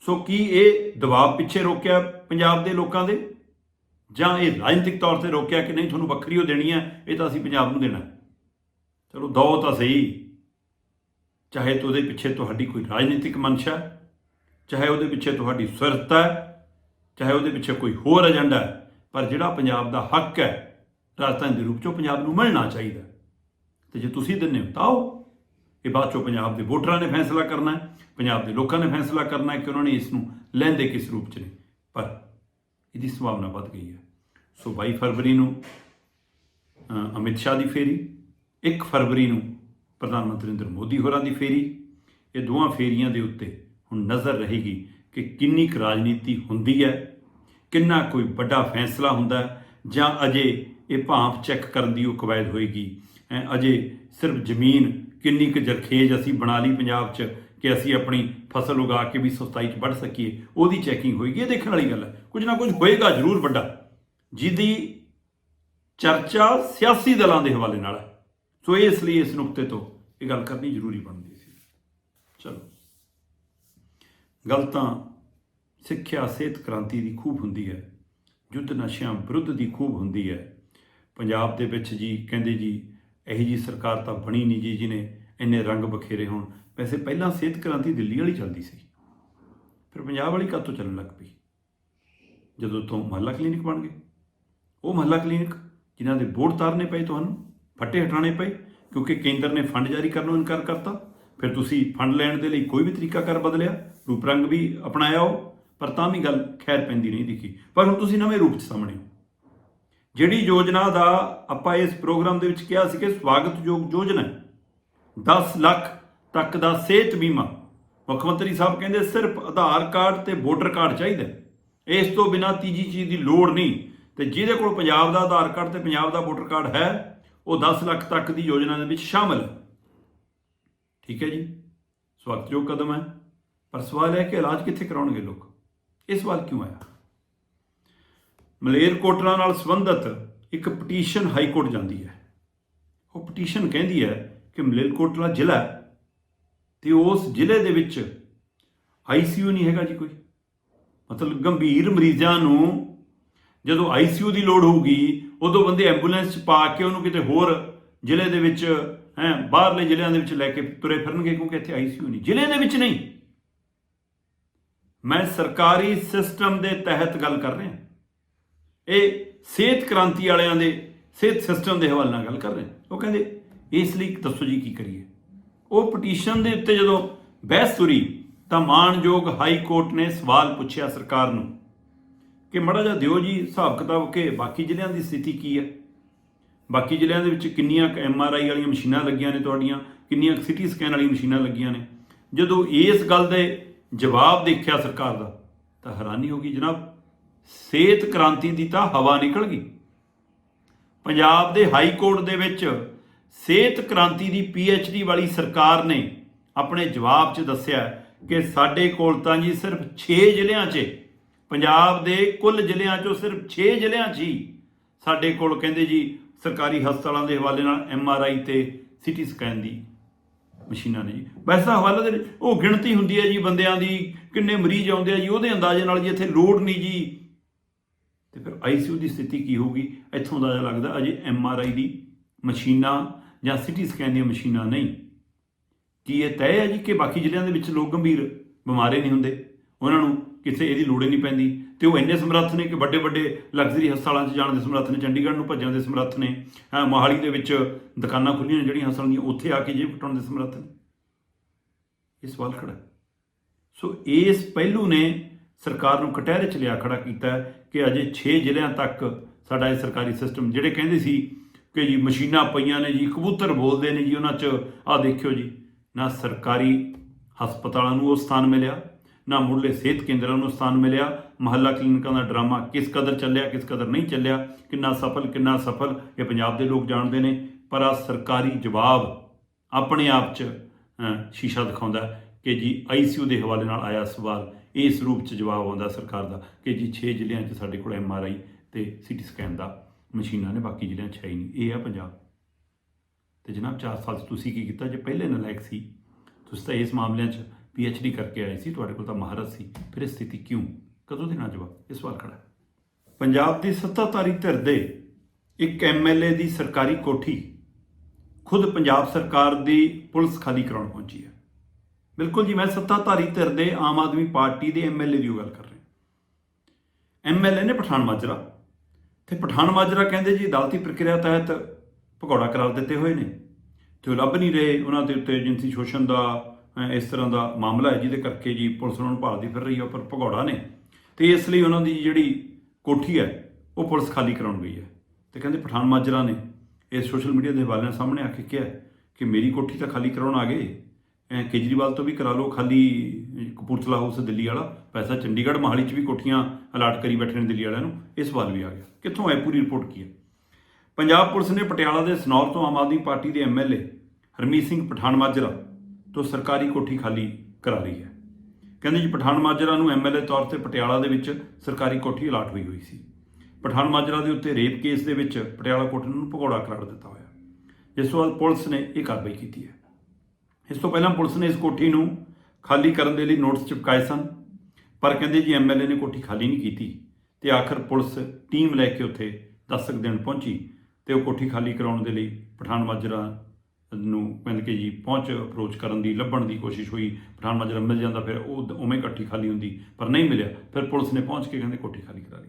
S1: ਸੋ ਕੀ ਇਹ ਦਬਾਅ ਪਿੱਛੇ ਰੋਕਿਆ ਪੰਜਾਬ ਦੇ ਲੋਕਾਂ ਦੇ? ਜਾਂ ਇਹ ਰਾਜਨੀਤਿਕ ਤੌਰ ਤੇ ਰੋਕਿਆ ਕਿ ਨਹੀਂ ਤੁਹਾਨੂੰ ਵੱਖਰੀ ਉਹ ਦੇਣੀ ਹੈ ਇਹ ਤਾਂ ਅਸੀਂ ਪੰਜਾਬ ਨੂੰ ਦੇਣਾ ਚਲੋ ਦੋ ਤਾਂ ਸਹੀ। ਚਾਹੇ ਤਾਂ ਉਹਦੇ ਪਿੱਛੇ ਤੁਹਾਡੀ ਕੋਈ ਰਾਜਨੀਤਿਕ ਮਨਸ਼ਾ ਹੈ, ਚਾਹੇ ਉਹਦੇ ਪਿੱਛੇ ਤੁਹਾਡੀ ਸੁਰਤਾ ਹੈ ਚਾਹੇ ਉਹਦੇ ਪਿੱਛੇ ਕੋਈ ਹੋਰ ਏਜੰਡਾ ਹੈ ਪਰ ਜਿਹੜਾ ਪੰਜਾਬ ਦਾ ਹੱਕ ਹੈ ਰਾਜਧਾਨੀ ਦੇ ਰੂਪ ਚੋਂ ਪੰਜਾਬ ਨੂੰ ਮਿਲਣਾ ਚਾਹੀਦਾ ਹੈ। ਤੇ ਜੇ ਤੁਸੀਂ ਦਿੰਦੇ ਹੋ ਤਾਂ ਉਹ ਇਹ ਬਾਅਦ ਚੋਂ ਪੰਜਾਬ ਦੇ ਵੋਟਰਾਂ ਨੇ ਫੈਸਲਾ ਕਰਨਾ ਹੈ ਪੰਜਾਬ ਦੇ ਲੋਕਾਂ ਨੇ ਫੈਸਲਾ ਕਰਨਾ ਹੈ ਕਿ ਉਹਨਾਂ ਨੇ ਇਸ ਨੂੰ ਲੈਂਦੇ ਕਿਸ ਰੂਪ 'ਚ ਨੇ। ਪਰ ਇਹਦੀ ਸੰਭਾਵਨਾ ਵੱਧ ਗਈ ਹੈ। ਸੋ 22 ਫਰਵਰੀ ਨੂੰ ਅਮਿਤ ਸ਼ਾਹ ਦੀ ਫੇਰੀ 1 ਫਰਵਰੀ ਨੂੰ ਪ੍ਰਧਾਨ ਮੰਤਰੀ ਨਰਿੰਦਰ ਮੋਦੀ ਹੋਰਾਂ ਦੀ ਫੇਰੀ। ਇਹ ਦੋਵਾਂ ਫੇਰੀਆਂ ਦੇ ਉੱਤੇ ਹੁਣ ਨਜ਼ਰ ਰਹੇਗੀ ਕਿ ਕਿੰਨੀ ਕੁ ਰਾਜਨੀਤੀ ਹੁੰਦੀ ਹੈ ਕਿੰਨਾ ਕੋਈ ਵੱਡਾ ਫੈਸਲਾ ਹੁੰਦਾ ਜਾਂ ਅਜੇ ਇਹ ਭਾਂਪ ਚੈੱਕ ਕਰਨ ਦੀ ਉਹ ਕਵਾਇਦ ਹੋਏਗੀ। ਹੈਂ, ਅਜੇ ਸਿਰਫ ਜ਼ਮੀਨ ਕਿੰਨੀ ਕੁ ਜਰਖੇਜ ਅਸੀਂ ਬਣਾ ਲਈ ਪੰਜਾਬ 'ਚ ਕਿ ਅਸੀਂ ਆਪਣੀ ਫਸਲ ਉਗਾ ਕੇ ਵੀ ਸਸਤਾਈ 'ਚ ਵੱਢ ਸਕੀਏ ਉਹਦੀ ਚੈਕਿੰਗ ਹੋਏਗੀ। ਇਹ ਦੇਖਣ ਵਾਲੀ ਗੱਲ ਹੈ। ਕੁਝ ਨਾ ਕੁਝ ਹੋਏਗਾ ਜ਼ਰੂਰ ਵੱਡਾ। ਜਿਹਦੀ ਚਰਚਾ ਸਿਆਸੀ ਦਲਾਂ ਦੇ ਹਵਾਲੇ ਨਾਲ ਹੈ। ਸੋ ਇਸ ਲਈ ਇਸ ਨੁਕਤੇ ਤੋਂ ਇਹ ਗੱਲ ਕਰਨੀ ਜ਼ਰੂਰੀ ਬਣਦੀ ਸੀ ਚਲੋ। ਗੱਲ ਤਾਂ ਸਿੱਖਿਆ, ਸਿਹਤ ਕ੍ਰਾਂਤੀ ਦੀ ਖੂਬ ਹੁੰਦੀ ਹੈ। ਯੁੱਧ ਨਸ਼ਿਆਂ ਵਿਰੁੱਧ ਦੀ ਖੂਬ ਹੁੰਦੀ ਹੈ। ਪੰਜਾਬ ਦੇ ਵਿੱਚ ਜੀ ਕਹਿੰਦੇ ਜੀ, ਇਹੀ ਜੀ ਸਰਕਾਰ ਤਾਂ ਬਣੀ ਨਹੀਂ ਜੀ, ਜਿਹਨੇ ਇੰਨੇ ਰੰਗ ਬਖੇਰੇ ਹੋਣ। ਵੈਸੇ ਪਹਿਲਾਂ ਸਿਹਤ ਕ੍ਰਾਂਤੀ ਦਿੱਲੀ ਵਾਲੀ ਚੱਲਦੀ ਸੀ। ਫਿਰ ਪੰਜਾਬ ਵਾਲੀ ਕਦ ਤੋਂ ਚੱਲਣ ਲੱਗ ਪਈ? ਜਦੋਂ ਤੋਂ ਮਹੱਲਾ ਕਲੀਨਿਕ ਬਣ ਗਏ। ਉਹ ਮਹੱਲਾ ਕਲੀਨਿਕ ਜਿਨ੍ਹਾਂ ਦੇ ਬੋਰਡ ਤਾਰਨੇ ਪਏ ਤੁਹਾਨੂੰ, ਫੱਟੇ ਹਟਾਣੇ ਪਏ, ਕਿਉਂਕਿ ਕੇਂਦਰ ਨੇ ਫੰਡ ਜਾਰੀ ਕਰਨ ਨੂੰ ਇਨਕਾਰ ਕਰਤਾ। ਫਿਰ ਤੁਸੀਂ ਫੰਡ ਲੈਣ ਦੇ ਲਈ ਕੋਈ ਵੀ ਤਰੀਕਾ ਕਰ ਬਦਲਿਆ, ਰੂਪ ਰੰਗ ਵੀ ਅਪਣਾਇਆ ਉਹ ਪਰ ਤਾਂ ਵੀ ਗੱਲ ਖੈਰ ਪੈਂਦੀ ਨਹੀਂ ਦਿਖੀ। ਪਰ ਹੁਣ ਤੁਸੀਂ ਨਵੇਂ ਰੂਪ 'ਚ ਸਾਹਮਣੇ ਹੋ। ਜਿਹੜੀ ਯੋਜਨਾ ਦਾ ਆਪਾਂ ਇਸ ਪ੍ਰੋਗਰਾਮ ਦੇ ਵਿੱਚ ਕਿਹਾ ਸੀ ਕਿ ਸਵਾਗਤਯੋਗ ਯੋਜਨਾ ਹੈ। 10 ਲੱਖ ਤੱਕ ਦਾ ਸਿਹਤ ਬੀਮਾ। ਮੁੱਖ ਮੰਤਰੀ ਸਾਹਿਬ ਕਹਿੰਦੇ ਸਿਰਫ ਆਧਾਰ ਕਾਰਡ ਤੇ ਵੋਟਰ ਕਾਰਡ ਚਾਹੀਦਾ ਇਸ ਤੋਂ ਬਿਨਾ ਤੀਜੀ ਚੀਜ਼ ਦੀ ਲੋੜ ਨਹੀਂ। ਤੇ ਜਿਹਦੇ ਕੋਲ ਪੰਜਾਬ ਦਾ ਆਧਾਰ ਕਾਰਡ ਤੇ ਪੰਜਾਬ ਦਾ ਵੋਟਰ ਕਾਰਡ ਹੈ, ਉਹ 10 ਲੱਖ ਤੱਕ ਦੀ ਯੋਜਨਾ ਦੇ ਵਿੱਚ ਸ਼ਾਮਲ ਹੈ। ਠੀਕ ਹੈ ਜੀ? ਸਵਾਗਤਯੋਗ ਕਦਮ ਹੈ। ਪਰ ਸਵਾਲ ਹੈ ਕਿ ਇਲਾਜ ਕਿੱਥੇ ਕਰਾਉਣਗੇ ਲੋਕ? ਇਹ ਸਵਾਲ ਕਿਉਂ ਆਇਆ? ਮਲੇਰਕੋਟਲਾ ਨਾਲ ਸੰਬੰਧਿਤ ਇੱਕ ਪਟੀਸ਼ਨ ਹਾਈ ਕੋਰਟ ਜਾਂਦੀ ਹੈ। ਉਹ ਪਟੀਸ਼ਨ ਕਹਿੰਦੀ ਹੈ ਕਿ ਮਲੇਰਕੋਟਲਾ ਜ਼ਿਲ੍ਹਾ ਹੈ ਤੇ ਉਸ ਜ਼ਿਲ੍ਹੇ ਦੇ ਵਿੱਚ ਆਈਸੀਯੂ ਨਹੀਂ ਹੈਗਾ ਜੀ ਕੋਈ। ਮਤਲਬ ਗੰਭੀਰ ਮਰੀਜ਼ਾਂ ਨੂੰ ਜਦੋਂ ਆਈਸੀਯੂ ਦੀ ਲੋੜ ਹੋਊਗੀ, ਉਦੋਂ ਬੰਦੇ ਐਂਬੂਲੈਂਸ 'ਚ ਪਾ ਕੇ ਉਹਨੂੰ ਕਿਤੇ ਹੋਰ ਜ਼ਿਲ੍ਹੇ ਦੇ ਵਿੱਚ, ਹੈ, ਬਾਹਰਲੇ ਜ਼ਿਲ੍ਹਿਆਂ ਦੇ ਵਿੱਚ ਲੈ ਕੇ ਤੁਰੇ ਫਿਰਨਗੇ ਕਿਉਂਕਿ ਇੱਥੇ ਆਈਸੀਯੂ ਨਹੀਂ। ਜ਼ਿਲ੍ਹੇ ਦੇ ਵਿੱਚ ਨਹੀਂ। ਮੈਂ ਸਰਕਾਰੀ ਸਿਸਟਮ ਦੇ ਤਹਿਤ ਗੱਲ ਕਰ ਰਿਹਾ। ਇਹ ਸਿਹਤ ਕ੍ਰਾਂਤੀ ਵਾਲਿਆਂ ਦੇ, ਸਿਹਤ ਸਿਸਟਮ ਦੇ ਹਵਾਲੇ ਨਾਲ ਗੱਲ ਕਰ ਰਹੇ। ਉਹ ਕਹਿੰਦੇ, ਇਸ ਲਈ ਦੱਸੋ ਜੀ ਕੀ ਕਰੀਏ। ਉਹ ਪਟੀਸ਼ਨ ਦੇ ਉੱਤੇ ਜਦੋਂ ਬਹਿਸ ਤੁਰੀ ਤਾਂ ਮਾਣਯੋਗ ਹਾਈ ਕੋਰਟ ਨੇ ਸਵਾਲ ਪੁੱਛਿਆ ਸਰਕਾਰ ਨੂੰ ਕਿ ਮੜਾ ਜਿਹਾ ਦਿਓ ਜੀ ਹਿਸਾਬ ਕਿਤਾਬ ਕਿ ਬਾਕੀ ਜ਼ਿਲ੍ਹਿਆਂ ਦੀ ਸਥਿਤੀ ਕੀ ਹੈ? ਬਾਕੀ ਜ਼ਿਲ੍ਹਿਆਂ ਦੇ ਵਿੱਚ ਕਿੰਨੀਆਂ ਐਮ ਆਰ ਆਈ ਵਾਲੀਆਂ ਮਸ਼ੀਨਾਂ ਲੱਗੀਆਂ ਨੇ ਤੁਹਾਡੀਆਂ? ਕਿੰਨੀਆਂ ਸਿਟੀ ਸਕੈਨ ਵਾਲੀਆਂ ਮਸ਼ੀਨਾਂ ਲੱਗੀਆਂ ਨੇ? ਜਦੋਂ ਇਸ ਗੱਲ ਦੇ ਜਵਾਬ ਦੇਖਿਆ ਸਰਕਾਰ ਦਾ, ਤਾਂ ਹੈਰਾਨੀ ਹੋ ਗਈ ਜਨਾਬ। ਸਿਹਤ ਕ੍ਰਾਂਤੀ ਦੀ ਤਾਂ ਹਵਾ ਨਿਕਲ ਗਈ। ਪੰਜਾਬ ਦੇ ਹਾਈ ਕੋਰਟ ਦੇ ਵਿੱਚ ਸਿਹਤ ਕ੍ਰਾਂਤੀ ਦੀ ਡੀ ਵਾਲੀ ਸਰਕਾਰ ਨੇ ਆਪਣੇ ਜਵਾਬ 'ਚ ਦੱਸਿਆ ਕਿ ਸਾਡੇ ਕੋਲ ਤਾਂ ਜੀ ਸਿਰਫ 6 ਜ਼ਿਲ੍ਹਿਆਂ 'ਚ ਪੰਜਾਬ ਦੇ ਕੁੱਲ ਜ਼ਿਲ੍ਹਿਆਂ 'ਚੋਂ ਸਿਰਫ 6 ਜ਼ਿਲ੍ਹਿਆਂ 'ਚ ਹੀ ਸਾਡੇ ਕੋਲ ਕਹਿੰਦੇ ਜੀ ਸਰਕਾਰੀ ਹਸਪਤਾਲਾਂ ਦੇ ਹਵਾਲੇ ਨਾਲ ਐਮ ਆਰ ਆਈ ਤੇ ਸਿਟੀ ਸਕੈਨ ਦੀ ਮਸ਼ੀਨਾਂ ਨੇ ਜੀ। ਵੈਸੇ ਹਵਾਲੇ ਦੇ ਉਹ ਗਿਣਤੀ ਹੁੰਦੀ ਹੈ ਜੀ ਬੰਦਿਆਂ ਦੀ, ਕਿੰਨੇ ਮਰੀਜ਼ ਆਉਂਦੇ ਆ ਜੀ, ਉਹਦੇ ਅੰਦਾਜ਼ੇ ਨਾਲ ਜੀ ਇੱਥੇ ਲੋਡ ਨਹੀਂ ਜੀ। ਤੇ ਫਿਰ ਆਈਸੀਯੂ ਦੀ ਸਥਿਤੀ ਕੀ ਹੋਊਗੀ? ਇੱਥੋਂ ਅੰਦਾਜ਼ਾ ਲੱਗਦਾ ਅਜੇ ਐਮ ਆਰ ਆਈ ਦੀ ਮਸ਼ੀਨਾਂ ਜਾਂ ਸਿਟੀ ਸਕੈਨ ਦੀਆਂ ਮਸ਼ੀਨਾਂ ਨਹੀਂ। ਕੀ ਇਹ ਤੈਅ ਹੈ ਜੀ ਕਿ ਬਾਕੀ ਜ਼ਿਲ੍ਹਿਆਂ ਦੇ ਵਿੱਚ ਲੋਕ ਗੰਭੀਰ ਬਿਮਾਰੇ ਨਹੀਂ ਹੁੰਦੇ? ਉਹਨਾਂ ਨੂੰ ਕਿਸੇ ਇਹਦੀ ਲੋੜ ਹੀ ਨਹੀਂ ਪੈਂਦੀ। ਤੇ ਉਹ ਇੰਨੇ ਸਮਰੱਥ ਨੇ ਕਿ ਵੱਡੇ ਵੱਡੇ ਲਗਜ਼ਰੀ ਹਸਪਤਾਲਾਂ 'ਚ ਜਾਣ ਦੇ ਸਮਰੱਥ ਨੇ, ਚੰਡੀਗੜ੍ਹ ਨੂੰ ਭੱਜਣ ਦੇ ਸਮਰੱਥ ਨੇ ਮੋਹਾਲੀ ਦੇ ਵਿੱਚ ਦੁਕਾਨਾਂ ਖੁੱਲੀਆਂ ਨੇ ਜਿਹੜੀਆਂ ਹਸਪਤਾਲਾਂ ਦੀਆਂ, ਉੱਥੇ ਆ ਕੇ ਜੇਬ ਕਟਾਉਣ ਦੇ ਸਮਰੱਥ ਨੇ। ਇਹ ਸਵਾਲ ਖੜਾ ਸੋ ਇਸ ਪਹਿਲੂ ਨੇ ਸਰਕਾਰ ਨੂੰ ਕਟਹਿਰੇ ਚ ਲਿਆ ਖੜਾ ਕੀਤਾ ਕਿ ਅਜੇ 6 ਜ਼ਿਲ੍ਹਿਆਂ ਤੱਕ ਸਾਡਾ ਇਹ ਸਰਕਾਰੀ ਸਿਸਟਮ, ਜਿਹੜੇ ਕਹਿੰਦੇ ਸੀ ਕਿ ਜੀ ਮਸ਼ੀਨਾਂ ਪਈਆਂ ਨੇ ਜੀ, ਕਬੂਤਰ ਬੋਲਦੇ ਨੇ ਜੀ, ਉਹਨਾਂ 'ਚ ਆਹ ਦੇਖਿਓ ਜੀ। ਨਾ ਸਰਕਾਰੀ ਹਸਪਤਾਲਾਂ ਨੂੰ ਉਹ ਸਥਾਨ ਮਿਲਿਆ, ਨਾ ਮੁੱਢਲੇ ਸਿਹਤ ਕੇਂਦਰਾਂ ਨੂੰ ਸਥਾਨ ਮਿਲਿਆ, ਮਹੱਲਾ ਕਲੀਨਿਕਾਂ ਦਾ ਡਰਾਮਾ ਕਿਸ ਕਦਰ ਚੱਲਿਆ, ਕਿਸ ਕਦਰ ਨਹੀਂ ਚੱਲਿਆ, ਕਿੰਨਾ ਸਫਲ ਕਿੰਨਾ ਸਫਲ, ਇਹ ਪੰਜਾਬ ਦੇ ਲੋਕ ਜਾਣਦੇ ਨੇ, ਪਰ ਆ ਸਰਕਾਰੀ ਜਵਾਬ ਆਪਣੇ ਆਪ 'ਚ ਸ਼ੀਸ਼ਾ ਦਿਖਾਉਂਦਾ ਕਿ ਜੀ ਆਈਸੀਯੂ ਦੇ ਹਵਾਲੇ ਨਾਲ ਆਇਆ ਸਵਾਲ, ਇਸ ਰੂਪ 'ਚ ਜਵਾਬ ਆਉਂਦਾ ਸਰਕਾਰ ਦਾ ਕਿ ਜੀ 6 ਜ਼ਿਲ੍ਹਿਆਂ 'ਚ ਸਾਡੇ ਕੋਲ ਐਮਆਰਆਈ ਤੇ ਸੀਟੀ ਸਕੈਨ ਦਾ ਮਸ਼ੀਨਾਂ ਨੇ, ਬਾਕੀ ਜ਼ਿਲ੍ਹਿਆਂ 'ਚ ਹੈ ਹੀ ਨਹੀਂ, ਇਹ ਆ ਪੰਜਾਬ। ਤੇ ਜਨਾਬ 4 ਸਾਲ 'ਚ ਤੁਸੀਂ ਕੀ ਕੀਤਾ? ਜੇ ਪਹਿਲੇ ਨਲਾਇਕ ਸੀ, ਤੁਸੀਂ ਤਾਂ ਇਸ ਮਾਮਲਿਆਂ 'ਚ ਡੀ ਕਰਕੇ ਆਏ ਸੀ, ਤੁਹਾਡੇ ਕੋਲ ਤਾਂ ਮਹਾਰਤ ਸੀ। ਫਿਰ ਇਹ ਸਥਿਤੀ ਕਿਉਂ? ਕਦੋਂ ਦੇਣਾ ਜਵਾਬ ਇਹ ਸਵਾਲ ਖੜਾ ਪੰਜਾਬ ਦੀ ਸੱਤਾਧਾਰੀ ਧਿਰ ਦੇ ਇੱਕ ਐਮਐਲਏ ਦੀ ਸਰਕਾਰੀ ਕੋਠੀ ਖੁਦ ਪੰਜਾਬ ਸਰਕਾਰ ਦੀ ਪੁਲਿਸ ਖਾਲੀ ਕਰਾਉਣ ਪਹੁੰਚੀ ਹੈ। ਬਿਲਕੁਲ ਜੀ, ਮੈਂ ਸੱਤਾਧਾਰੀ ਧਿਰ ਦੇ ਆਮ ਆਦਮੀ ਪਾਰਟੀ ਦੇ ਐਮਐਲਏ ਦੀ ਉਹ ਗੱਲ ਕਰ ਰਿਹਾ ਐਮਐਲਏ ਨੇ ਪਠਾਨ ਮਾਜਰਾ। ਤੇ ਪਠਾਨ ਮਾਜਰਾ ਕਹਿੰਦੇ ਜੀ, ਅਦਾਲਤੀ ਪ੍ਰਕਿਰਿਆ ਤਹਿਤ ਭਗੌੜਾ ਕਰਾਰ ਦਿੱਤੇ ਹੋਏ ਨੇ। ਤੇ ਉਹ ਲੱਭ ਨਹੀਂ ਰਹੇ ਉਹਨਾਂ ਦੇ ਉੱਤੇ ਜਿੰਸੀ ਸ਼ੋਸ਼ਣ ਦਾ ਇਸ ਤਰ੍ਹਾਂ ਦਾ ਮਾਮਲਾ ਹੈ, ਜਿਹਦੇ ਕਰਕੇ ਜੀ ਪੁਲਿਸ ਉਹਨਾਂ ਨੂੰ ਭਾਲਦੀ ਫਿਰ ਰਹੀ ਹੈ, ਪਰ ਭਗੌੜਾ ਨੇ। ਤੇ ਇਸ ਲਈ ਉਹਨਾਂ ਦੀ ਜਿਹੜੀ ਕੋਠੀ ਹੈ, ਉਹ ਪੁਲਿਸ ਖਾਲੀ ਕਰਾਉਣ ਗਈ ਹੈ। ਤੇ ਕਹਿੰਦੇ ਪਠਾਨ ਮਾਜਰਾ ਨੇ ਇਸ ਸੋਸ਼ਲ ਮੀਡੀਆ ਦੇ ਹਵਾਲੇ ਨਾਲ ਸਾਹਮਣੇ ਆ ਕੇ ਕਿਹਾ ਕਿ ਮੇਰੀ ਕੋਠੀ ਤਾਂ ਖਾਲੀ ਕਰਾਉਣ ਆ ਗਏ। ਐ ਕੇਜਰੀਵਾਲ ਤੋਂ ਵੀ ਕਰਾ ਲਓ, ਖਾਲੀ ਕਪੂਰਥਲਾ ਹਾਊਸ ਦਿੱਲੀ ਵਾਲਾ। ਪੈਸਾ ਚੰਡੀਗੜ੍ਹ ਮਹਾਲੀ 'ਚ ਵੀ ਕੋਠੀਆਂ ਅਲਾਟ ਕਰੀ ਬੈਠੇ ਨੇ ਦਿੱਲੀ ਵਾਲਿਆਂ ਨੂੰ। ਇਸ ਸਵਾਲ ਵੀ ਆ ਗਿਆ। ਕਿੱਥੋਂ ਆਏ ਪੂਰੀ ਰਿਪੋਰਟ ਕੀ ਹੈ? ਪੰਜਾਬ ਪੁਲਿਸ ਨੇ ਪਟਿਆਲਾ ਦੇ ਸਨੌਰ ਤੋਂ ਆਮ ਆਦਮੀ ਪਾਰਟੀ ਦੇ ਐਮਐਲਏ ਹਰਮੀਤ ਸਿੰਘ ਪਠਾਨ ਮਾਜਰਾ ਤੋਂ ਸਰਕਾਰੀ ਕੋਠੀ ਖਾਲੀ ਕਰਾ ਲਈ ਹੈ। ਕਹਿੰਦੇ ਜੀ ਪਠਾਨ ਮਾਜਰਾ ਨੂੰ ਐਮਐਲਏ ਤੌਰ ਤੇ ਪਟਿਆਲਾ ਦੇ ਵਿੱਚ ਸਰਕਾਰੀ ਕੋਠੀ ਅਲਾਟ ਹੋਈ ਹੋਈ ਸੀ। ਪਠਾਨ ਮਾਜਰਾ ਦੇ ਉੱਤੇ ਰੇਪ ਕੇਸ ਦੇ ਵਿੱਚ ਪਟਿਆਲਾ ਕੋਰਟ ਨੂੰ ਭਗੌੜਾ ਕਰਾਰ ਦਿੱਤਾ ਹੋਇਆ। ਜਿਸ ਤੋਂ ਬਾਅਦ ਪੁਲਿਸ ਨੇ ਇਹ ਕਾਰਵਾਈ ਕੀਤੀ ਹੈ। ਇਸ ਤੋਂ ਪਹਿਲਾਂ ਪੁਲਿਸ ਨੇ ਇਸ ਕੋਠੀ ਨੂੰ ਖਾਲੀ ਕਰਨ ਦੇ ਲਈ ਨੋਟਿਸ ਚਿਪਕਾਏ ਸਨ, ਪਰ ਕਹਿੰਦੇ ਜੀ ਐਮਐਲਏ ਨੇ ਕੋਠੀ ਖਾਲੀ ਨਹੀਂ ਕੀਤੀ ਤੇ ਆਖਰ ਪੁਲਿਸ ਟੀਮ ਲੈ ਕੇ ਉੱਥੇ ਦਸਤਕ ਦੇਣ ਪਹੁੰਚੀ ਤੇ ਉਹ ਕੋਠੀ ਖਾਲੀ ਕਰਾਉਣ ਦੇ ਲਈ ਪਠਾਨ ਮਾਜਰਾ ਨੂੰ ਕਹਿੰਦੇ ਕਿ ਜੀ ਪਹੁੰਚ ਅਪਰੋਚ ਕਰਨ ਦੀ, ਲੱਭਣ ਦੀ ਕੋਸ਼ਿਸ਼ ਹੋਈ। ਪਠਾਨ ਮਾਜਰਾ ਮਿਲ ਜਾਂਦਾ, ਫਿਰ ਉਹ ਉਵੇਂ ਇਕੱਠੀ ਖਾਲੀ ਹੁੰਦੀ, ਪਰ ਨਹੀਂ ਮਿਲਿਆ। ਫਿਰ ਪੁਲਿਸ ਨੇ ਪਹੁੰਚ ਕੇ ਕਹਿੰਦੇ ਕੋਠੀ ਖਾਲੀ ਕਰਾ ਲਈ।